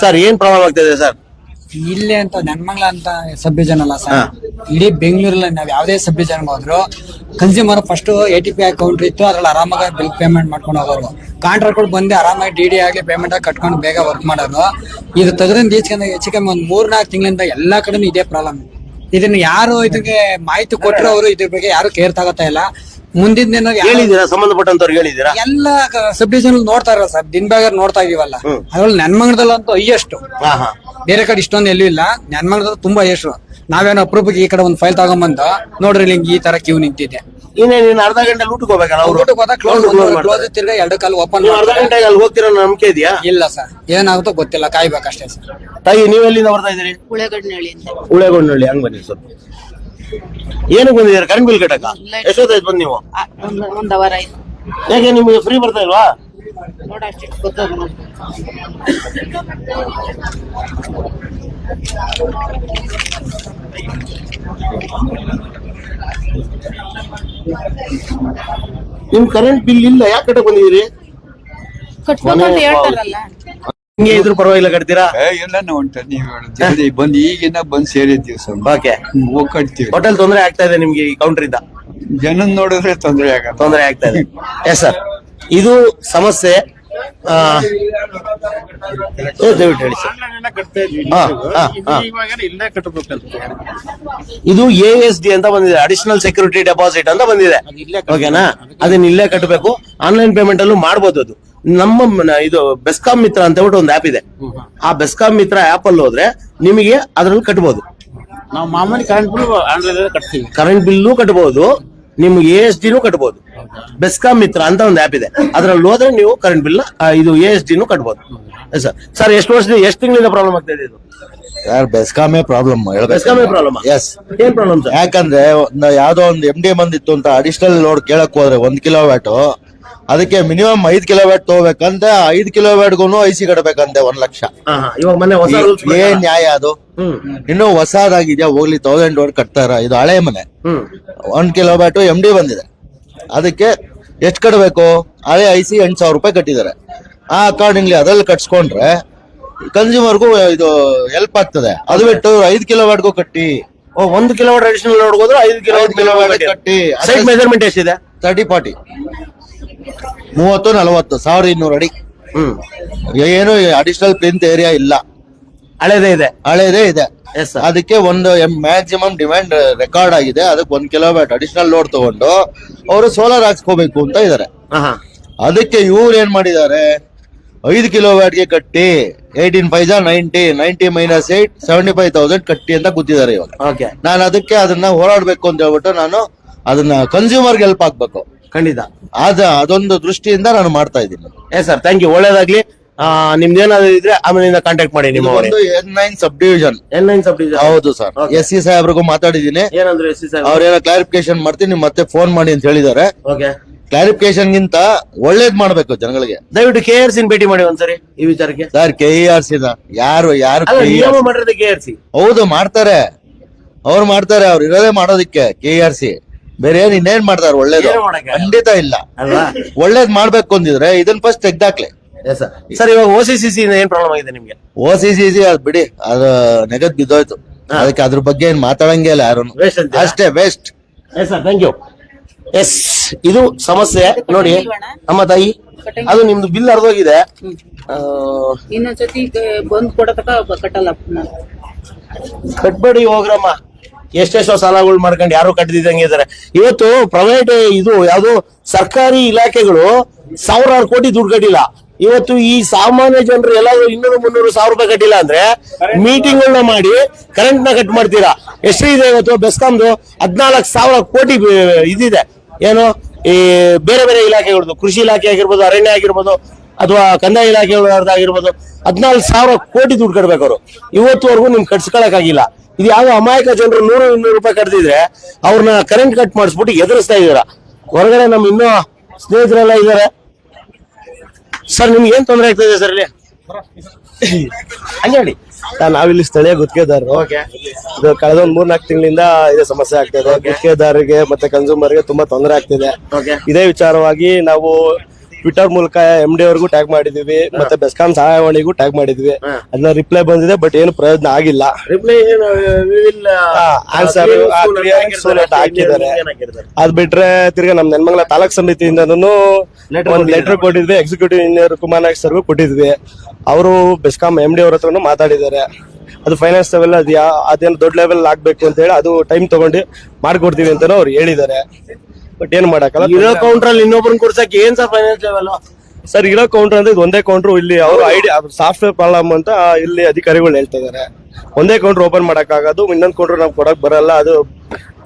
ಸರ್ ಏನ್ ಪ್ರಾಬ್ಲಮ್ ಆಗ್ತಿದೆ ಸರ್ ಇಲ್ಲೇ ಅಂತ ನೆನ್ಮಂಗ್ಲ ಅಂತ ಸಭ್ಯ ಜನ ಅಲ್ಲ ಸರ್ ಇಡೀ ಬೆಂಗಳೂರಲ್ಲಿ ನಾವು ಯಾವ್ದೇ ಸಭ್ಯ ಜನ ಹೋದ್ರು consumer first A T P account ಇತ್ತು ಅದ್ರಲ್ಲಿ ಆರಾಮಾಗಿ ಬಿಲ್ ಪೇಮೆಂಟ್ ಮಾಡ್ಕೊಂಡು ಹೋಗೋರು. ಕಾಂಟ್ರಾಕ್ಟ್ ಬಂದು ಆರಾಮಾಗಿ ಡಿ ಡಿ ಆಗಲಿ ಪೇಮೆಂಟ್ ಆಗಿ ಕಟ್ಕೊಂಡು ಬೇಗ ವರ್ಕ್ ಮಾಡೋರು. ಇದು ತೆಗೆದ್ರಿಂದ ಈಚೆ ಹೆಚ್ಚು ಕಮ್ಮಿ ಒಂದು ಮೂರ್ನಾಲ್ಕು ತಿಂಗಳಿಂದ ಎಲ್ಲಾ ಕಡೆನೂ ಇದೇ ಪ್ರಾಬ್ಲಮ್ ಇದನ್ನ ಯಾರು ಇದಕ್ಕೆ ಮಾಹಿತಿ ಕೊಟ್ಟರು ಅವರು ಇದ್ರ ಬಗ್ಗೆ ಯಾರು ಕೇರ್ ತಗೋತಾ ಇಲ್ಲ. ಮುಂದಿನ ದಿನ ಯಾರು- ಹೇಳಿದೀರಾ ಸಂಬಂಧಪಟ್ಟಂತವ್ರಿಗೆ ಹೇಳಿದೀರಾ ಎಲ್ಲ ಸಬ್ ಡಿವಿಷನ್ ನೋಡ್ತಾ ಇರೋ ಸರ್. ದಿನ ಬೇಗ ನೋಡ್ತಾ ಇದೀವಲ್ಲ. ಅದ್ರಲ್ಲಿ ನೆನ್ಮಂಗಡದಲ್ಲಂತೂ ಹೈಯೆಸ್ಟ್. ಹಾ ಹಾ. ಬೇರೆ ಕಡೆ ಇಷ್ಟೊಂದು ಎಲ್ಲೂ ಇಲ್ಲ. ನೆನ್ಮಂಗ್ಲದಲ್ಲಿ ತುಂಬಾ ಹೈಯೆಸ್ಟ್. ನಾವೇನೋ ಅಪರೂಪಕ್ಕೆ ಈ ಕಡೆ ಒಂದು ಫೈಲ್ ತಗೊಂಬಂದು ನೋಡ್ರಿ ಇಲ್ಲಿ ಹಿಂಗ್ ಈ ತರ ಕ್ಯೂ ನಿಂತಿದೆ. ಇನ್ನೇ ನೀನ್ ಅರ್ಧ ಗಂಟೆ ಊಟಕ್ಕೆ ಹೋಗ್ಬೇಕಲ್ಲ ಅವ್ರು? ಊಟಕ್ಕೆ ಹೋದಾಗ ಕ್ಲೋಸ್ Close ಕ್ಲೋಸ್ ತಿರ್ಗಾ ಎರಡು ಕಾಲು ಓಪನ್ ನೀವು ಅರ್ಧ ಗಂಟೆಗೆ ಅಲ್ಲಿ ಹೋಗ್ತಿರೋ ನಂಬಿಕೆ ಇದೆಯಾ? ಇಲ್ಲ ಸರ್. ಏನಾಗುತ್ತೋ ಗೊತ್ತಿಲ್ಲ ಕಾಯ್ಬೇಕಷ್ಟೇ ಸರ್. ತಾಯಿ ನೀವು ಎಲ್ಲಿಂದ ಬರ್ತಾ ಇದ್ದೀರಿ? ಉಳ್ಳಗಡ್ನಳ್ಳಿಯಿಂದ ಉಳೆಗೊಂಡಳ್ಳಿ ಹಂಗ್ ಬನ್ನಿ ಸ್ವಲ್ಪ. ಏನಕ್ಕೆ ಬಂದಿದ್ದೀರಾ? ಕರೆಂಟ್ ಬಿಲ್ ಕಟ್ಟಕ ಎಷ್ಟೊತ್ತಾಯ್ತು ಬಂದ್ ನೀವು? ಒಂದ್ ಅವರ್ ಆಯ್ತು. ಯಾಕೆ ನಿಮ್ಗೆ ಫ್ರೀ ಬರ್ತಾ ಇಲ್ವಾ? ನೋಡ ಅಷ್ಟೇ ಗೊತ್ತದ ನಿಮ್ ಕರೆಂಟ್ ಬಿಲ್ ಇಲ್ಲ ಯಾಕೆ ಕಟ್ಟಕ್ ಬಂದಿದ್ದೀರಿ ಹೇಳ್ತಾರಲ್ಲ. ಹಿಂಗೆ ಇದ್ರು ಪರವಾಗಿಲ್ಲ ಕಟ್ತೀರಾ? ಎಲ್ಲಾನು ಉಂಟು ನೀವು ಹೇಳೋದು. ಜಲ್ದಿ ಬಂದು ಈಗಿನ ಬಂದ್ ಸೇರಿದ್ದೀವಿ ಸ್ವಲ್ಪ ಓಕೆ ಹೋಗ್ ಕಟ್ತೀವಿ ಹೋಟೆಲ್ ತೊಂದರೆ ಆಗ್ತಾ ಇದೆ ನಿಮ್ಗೆ ಈ ಕೌಂಟರ್ ಇಂದ? ಜನ ನೋಡಿದ್ರೆ ತೊಂದ್ರೆ ಆಗಲ್ಲ. ತೊಂದರೆ ಆಗ್ತಾ ಇದೆ. ಎಸ್ ಸರ್ ಇದು ಸಮಸ್ಯೆ. ಏ, ದಯವಿಟ್ಟು ಹೇಳಿ ಸರ್. ಹಾ, ಹಾ, ಹಾ. ಇದು ಎ ಎಸ್ ಡಿ ಅಂತ ಬಂದಿದೆ. ಅಡಿಷನಲ್ ಸೆಕ್ಯೂರಿಟಿ ಡೆಪಾಸಿಟ್ ಅಂತ ಬಂದಿದೆ. ಓಕೆನಾ? ಅದನ್ನ ಇಲ್ಲೇ ಕಟ್ಟಬೇಕು ಆನ್ಲೈನ್ ಪೇಮೆಂಟ್ ಅಲ್ಲೂ ಮಾಡ್ಬೋದು ಅದು. ನಮ್ಮ ಮ- ಇದು ಬೆಸ್ಕಾಂ ಮಿತ್ರ ಅಂತ ಹೇಳ್ಬಿಟ್ಟು ಒಂದು ಆಪ್ ಇದೆ. ಆ ಬೆಸ್ಕಾಂ ಮಿತ್ರ ಆಪ್ ಅಲ್ಲಿ ಹೋದ್ರೆ ನಿಮಗೆ ಅದ್ರಲ್ಲಿ ಕಟ್ಬೋದು. ನಾವು ಮಾಮೂಲಿ ಕರೆಂಟ್ ಬಿಲ್ ಆನ್ಲೈನ್ ಕಟ್ತೀವಿ. ಕರೆಂಟ್ ಬಿಲ್ಲು ಕಟ್ಬೋದು. ನಿಮ್ಗೆ ಎ ಎಸ್ ಡಿನೂ ಕಟ್ಬೋದು. ಬೆಸ್ಕಾಂ ಮಿತ್ರ ಅಂತ ಒಂದು ಆಪ್ ಇದೆ. ಅದ್ರಲ್ಲಿ ಹೋದ್ರೆ ನೀವು ಕರೆಂಟ್ ಬಿಲ್ ಇದು ಎ ಎಸ್ ಡಿನೂ ಕಟ್ಬೋದು. ಸರ್ ಸರ್ ಎಷ್ಟು ವರ್ಷದ ಎಷ್ಟು ತಿಂಗಳಿಂದ ಪ್ರಾಬ್ಲಮ್ ಆಗ್ತಾ ಇದೆ ಇದು? ಯಾರ್ ಬೆಸ್ಕಾಮೇ ಪ್ರಾಬ್ಲಮ್ ಬೆಸ್ಕಾಮೇ ಪ್ರಾಬ್ಲಮ್ ಎಸ್ ಏನ್ ಪ್ರಾಬ್ಲಮ್ ಸರ್ ಯಾಕಂದ್ರೆ ಒಂದ್ ಯಾವ್ದೋ ಒಂದು ಎಂ ಡಿ ಬಂದಿತ್ತು ಅಂತ ಅಡಿಷನಲ್ ಲೋಡ್ ಕೇಳಕ್ ಹೋದ್ರೆ ಒಂದ್ ಕಿಲೋ ವ್ಯಾಟ್ ಅದಕ್ಕೆ ಮಿನಿಮಮ್ ಐದ್ ಕಿಲೋವ್ಯಾಟ್ ತಗೋಬೇಕಂತೆ ಐದ್ ಕಿಲೋವ್ಯಾಟ್ಗೂ ಐ ಸಿ ಕಟ್ಟಬೇಕಂತೆ ಒಂದ್ ಲಕ್ಷ. ಇವಾಗ ಮೊನ್ನೆ ಹೊಸ ಏ ಏನ್ ನ್ಯಾಯ ಅದು. ಇನ್ನು ಹೊಸದಾಗಿದ್ಯಾ ಹೋಗ್ಲಿ ತೌಸಂಡ್ ವರ್ಡ್ ಕಟ್ತಾರ? ಇದು ಹಳೆ ಮನೆ. ಹ್ಮ್. ಒಂದ್ ಕಿಲೋವ್ಯಾಟ್ ಎಂ ಡಿ ಬಂದಿದೆ. ಅದಕ್ಕೆ ಎಷ್ಟ್ ಕಟ್ಟಬೇಕು ಹಳೆ ಐ ಸಿ ಎಂಟ್ ಸಾವಿರ ರೂಪಾಯಿ ಕಟ್ಟಿದ್ದಾರೆ. ಆ ಅಕಾರ್ಡಿಂಗ್ಲಿ ಅದ್ರಲ್ಲಿ ಕಟ್ಸ್ಕೊಂಡ್ರೆ ಕನ್ಸ್ಯೂಮರ್ಗೂ ಇದು ಹೆಲ್ಪ್ ಆಗ್ತದೆ. ಅದು ಬಿಟ್ಟು ಐದ್ ಕಿಲೋವ್ಯಾಟ್ಗೂ ಕಟ್ಟಿ. ಓ ಒಂದು ಕಿಲೋಮೀಟರ್ ಅಡಿಷನಲ್ ನೋಡ್ಬೋದ್ರೆ ಐದು ಐದ್ ಕಿಲೋಮೀಟರ್ ಕಿಲೋವ್ಯಾಟ್ ಕಟ್ಟಿ. ಸೈಟ್ ಮೆಜರ್ಮೆಂಟ್ ಎಷ್ಟಿದೆ? ತರ್ಟಿ ಫಾರ್ಟಿ ಮೂವತ್ತು ನಲವತ್ತು ಸಾವಿರದ ಇನ್ನೂರು ಅಡಿ. ಹ್ಮ್. ಏನು ಅಡಿಷನಲ್ ಪ್ಲಿಂತ್ ಏರಿಯಾ ಇಲ್ಲ. ಹಳೇದೇ ಇದೆ. ಹಳೇದೇ ಇದೆ. ಎಸ್ ಅದಕ್ಕೆ ಒಂದು ಮ್ಯಾಕ್ಸಿಮಮ್ ಡಿಮ್ಯಾಂಡ್ ರೆಕಾರ್ಡ್ ಆಗಿದೆ. ಅದಕ್ಕೆ ಒಂದ್ ಕಿಲೋಮೀಟರ್ ಅಡಿಷನಲ್ ಲೋಡ್ ತಗೊಂಡು ಅವರು ಸೋಲಾರ್ ಹಾಕ್ಸ್ಕೋಬೇಕು ಅಂತ ಇದಾರೆ. ಅದಕ್ಕೆ ಇವ್ರು ಏನ್ ಮಾಡಿದ್ದಾರೆ? ಐದು ಕಿಲೋವ್ಯಾಟ್ಗೆ ಕಟ್ಟಿ eighteen five ninety ninety minus eight seventy five thousand ಕಟ್ಟಿ ಅಂತ ಕೂತಿದ್ದಾರೆ ಇವಾಗ. ಓಕೆ ನಾನು ಅದಕ್ಕೆ ಅದನ್ನ ಹೋರಾಡ್ಬೇಕು ಅಂತ ಹೇಳ್ಬಿಟ್ಟು ನಾನು ಅದನ್ನ ಕನ್ಸ್ಯೂಮರ್ಗೆ ಹೆಲ್ಪ್ ಆಗ್ಬೇಕು ಖಂಡಿತ. ಆದ ಅದೊಂದು ದೃಷ್ಟಿಯಿಂದ ನಾನು ಮಾಡ್ತಾ ಇದ್ದೀನಿ. ಎಸ್ ಸರ್ ಥ್ಯಾಂಕ್ ಯು ಒಳ್ಳೇದಾಗ್ಲಿ. ಆ, ನಿಮ್ದು ಏನಾದ್ರು ಇದ್ರೆ ಆಮೇಲಿಂದ ಕಾಂಟ್ಯಾಕ್ಟ್ ಮಾಡಿ ನಿಮ್ಮ ಒಂದು N nine sub division N nine sub ಹೌದು ಸರ್. Okay. ಎಸ್ ಸಿ ಸಾಹೇಬ್ರಿಗೂ ಮಾತಾಡಿದ್ದೀನಿ. ಏನಂದ್ರೆ ಎಸ್ ಸರ್ ಅವ್ರೇನೋ ಕ್ಲಾರಿಫಿಕೇಶನ್ ಮಾಡ್ತೀನಿ ಮತ್ತೆ ಫೋನ್ ಮಾಡಿ ಅಂತ ಹೇಳಿದ್ದಾರೆ. ಓಕೆ ಕ್ಲಾರಿಫಿಕೇಶನ್ ಗಿಂತ ಒಳ್ಳೇದ್ ಮಾಡ್ಬೇಕು ಜನಗಳಿಗೆ. ದಯವಿಟ್ಟು ಕೆ ಆರ್ ಭೇಟಿ ಮಾಡಿ ಒಂದ್ಸರಿ ಈ ವಿಚಾರಕ್ಕೆ. Sir K E R C ಯಾರು ಯಾರು ಅಲ್ಲ KERC? ನಿಯಮ ಮಾಡಿರೋದು ಕೆ ಆರ್ ಸಿ ಹೌದು ಮಾಡ್ತಾರೆ. ಅವ್ರು ಮಾಡ್ತಾರೆ ಅವ್ರು ಇರೋದೇ ಮಾಡೋದಿಕ್ಕೆ ಕೆ ಆರ್ ಸಿ ಬೇರೆ ಏನ್ ಇನ್ನೇನ್ ಮಾಡ್ತಾರೆ ಒಳ್ಳೇದು? ಏನು ಖಂಡಿತ ಇಲ್ಲ. ಅಲ್ವಾ? ಒಳ್ಳೇದ್ ಮಾಡ್ಬೇಕು ಅಂದಿದ್ರೆ ಇದನ್ ಫಸ್ಟ್ ತೆಗ್ದಾಕ್ಲೆ. ಎಸ್ ಸರ್ ಇವಾಗ ಓ ಸಿ ಸಿ ಸಿ ಏನ್ ಪ್ರಾಬ್ಲಮ್ ಆಗಿದೆ ನಿಮ್ಗೆ? ಓ ಸಿ ಸಿ ಸಿ ಅದ್ ಬಿಡಿ ಅದು ನೆಗದ್ ಬಿದ್ದೋಯ್ತು. ಅದಕ್ಕೆ ಅದ್ರ ಬಗ್ಗೆ ಏನ್ ಮಾತಾಡಂಗೇ ಇಲ್ಲ ಯಾರು. Waste ಅಂತೀರಾ? ಅಷ್ಟೇ best yes sir thank you yes ಇದು ಸಮಸ್ಯೆ. ನೋಡಿ ನಮ್ಮ ತಾಯಿ ಅದು ನಿಮ್ದು ಬಿಲ್ ಹರಿದೋಗಿದೆ. ಇನ್ನೊಂದ್ಸತಿ ಬಂದ್ ಕೊಡತಕ ಕಟ್ಟಲ್ಲ ಕಟ್ಬೇಡಿ ಹೋಗ್ರಮ್ಮ. ಎಷ್ಟೆಷ್ಟೋ ಸಾಲಗಳು ಮಾಡ್ಕೊಂಡು ಯಾರು ಕಟ್ಟದಿದ್ದಂಗೆ ಇದಾರೆ ಇವತ್ತು ಪ್ರೈವೇಟ್ ಇದು ಯಾವುದು ಸರ್ಕಾರಿ ಇಲಾಖೆಗಳು ಸಾವಿರಾರು ಕೋಟಿ ದುಡ್ಡು ಕಟ್ಟಿಲ್ಲ. ಇವತ್ತು ಈ ಸಾಮಾನ್ಯ ಜನರು ಎಲ್ಲಾದ್ರೂ ಇನ್ನೂರು ಮುನ್ನೂರು ಸಾವಿರ ರೂಪಾಯಿ ಕಟ್ಟಿಲ್ಲ ಅಂದ್ರೆ ಮೀಟಿಂಗ್ ಮಾಡಿ ಕರೆಂಟ್ನ ಕಟ್ ಮಾಡ್ತೀರಾ. ಎಷ್ಟು ಇದೆ ಇವತ್ತು ಬೆಸ್ಕಾಮ್ದು ಹದಿನಾಲ್ಕು ಸಾವಿರ ಕೋಟಿ ಇದಿದೆ. ಏನು? ಈ ಬೇರೆ ಬೇರೆ ಇಲಾಖೆಗಳದ್ದು ಕೃಷಿ ಇಲಾಖೆ ಆಗಿರ್ಬೋದು, ಅರಣ್ಯ ಆಗಿರ್ಬೋದು, ಅಥವಾ ಕಂದಾಯ ಇಲಾಖೆಗಳಾಗಿರ್ಬೋದು ಹದಿನಾಲ್ಕು ಸಾವಿರ ಕೋಟಿ ದುಡ್ಡು ಕಟ್ಬೇಕು ಅವರು. ಇವತ್ತುವರೆಗೂ ನಿಮ್ಗೆ ಕಟ್ಸ್ಕೊಳಕ್ಕಾಗಿಲ್ಲ. ಇದು ಯಾವ ಅಮಾಯಕ ಜನರು ನೂರು ಇನ್ನೂರು ರೂಪಾಯಿ ಕಟ್ತಿದ್ರೆ ಅವ್ರನ್ನ ಕರೆಂಟ್ ಕಟ್ ಮಾಡಿಸ್ಬಿಟ್ಟು ಎದುರಿಸ್ತಾ ಇದ್ದೀರಾ? ಹೊರಗಡೆ ನಮ್ ಇನ್ನೂ ಸ್ನೇಹಿತರೆಲ್ಲ ಇದ್ದಾರೆ. ಸರ್ ನಿಮ್ಗೆ ಏನ್ ತೊಂದರೆ ಇದೆ ಸರ್ ಇಲ್ಲಿ? ಹಂಗೆ ಹೇಳಿ ನಾವಿಲ್ಲಿ ಸ್ಥಳೀಯ ಗುತ್ತಿಗೆದಾರರು. ಇದು ಕಳೆದ ಒಂದ್ ಮೂರ್ನಾಲ್ಕು ತಿಂಗಳಿಂದ ಇದೇ ಸಮಸ್ಯೆ ಆಗ್ತಿದೆ ಗುತ್ತಿಗೆದಾರರಿಗೆ ಮತ್ತೆ ಕನ್ಸೂಮರ್ಗೆ ತುಂಬಾ ತೊಂದರೆ ಆಗ್ತಿದೆ ಇದೇ ವಿಚಾರವಾಗಿ ನಾವು ಟ್ವಿಟರ್ ಮೂಲಕ ಎಂ ಡಿ ಅವ್ರಿಗೂ ಟ್ಯಾಗ್ ಮಾಡಿದೀವಿ ಮತ್ತೆ ಬೆಸ್ಕಾಂ ಸಹಾಯವಾಣಿಗೂ ಟ್ಯಾಗ್ ಮಾಡಿದ್ವಿ. ಅದನ್ನ ರಿಪ್ಲೈ ಬಂದಿದೆ ಬಟ್ ಏನು ಪ್ರಯೋಜನ ಆಗಿಲ್ಲ. ರಿಪ್ಲೈ ಆನ್ಸರ್ ಹಾಕಿದ್ದಾರೆ. ಅದ್ ಬಿಟ್ರೆ ತಿರ್ಗಾ ನಮ್ ನೆನ್ಮಂಗಲ ತಾಲೂಕ್ ಸಮಿತಿಯಿಂದ ಒಂದು ಲೆಟರ್ ಕೊಟ್ಟಿದ್ವಿ ಎಕ್ಸಿಕ್ಯೂಟಿವ್ ಇಂಜಿನಿಯರ್ ಕುಮಾರ್ ನಾಯಕ್ ಸರ್ಗೂ ಕೊಟ್ಟಿದ್ವಿ. ಅವರು ಬೆಸ್ಕಾಂ ಎಂ ಡಿ ಅವ್ರ ಹತ್ರನು ಮಾತಾಡಿದ್ದಾರೆ. ಅದು ಫೈನಾನ್ಸ್ ಲೆವೆಲ್ ಅದು ಅದೇನು ದೊಡ್ಡ ಲೆವೆಲ್ ಆಗ್ಬೇಕು ಅಂತ ಹೇಳಿ ಅದು ಟೈಮ್ ತಗೊಂಡು ಮಾಡ್ಕೊಡ್ತೀವಿ ಅಂತಾನು ಅವ್ರು ಹೇಳಿದ್ದಾರೆ. ಬಟ್ ಏನ್ ಮಾಡಕ್ಕಲ್ಲ ಇರೋ ಕೌಂಟರ್ ಅಲ್ಲಿ ಇನ್ನೊಬ್ರನ್ನ ಕೊಡ್ಸಕ್ಕೆ ಏನ್ ಸರ್ ಫೈನಾನ್ಸ್ ಲೆವೆಲ್ ಸರ್ ಇರೋ ಕೌಂಟರ್ ಅಂದ್ರೆ ಇದು ಒಂದೇ ಕೌಂಟರ್ ಇಲ್ಲಿ ಅವರು ಐಡಿಯಾ ಸಾಫ್ಟ್ವೇರ್ ಪ್ರಾಬ್ಲಮ್ ಅಂತ ಇಲ್ಲಿ ಅಧಿಕಾರಿಗಳು ಹೇಳ್ತಾ ಇದಾರೆ. ಒಂದೇ ಕೌಂಟರ್ ಓಪನ್ ಮಾಡಕ್ ಆಗೋದು ಇನ್ನೊಂದ್ ಕೌಂಟರ್ ನಾವು ಕೊಡಕ್ ಬರಲ್ಲ ಅದು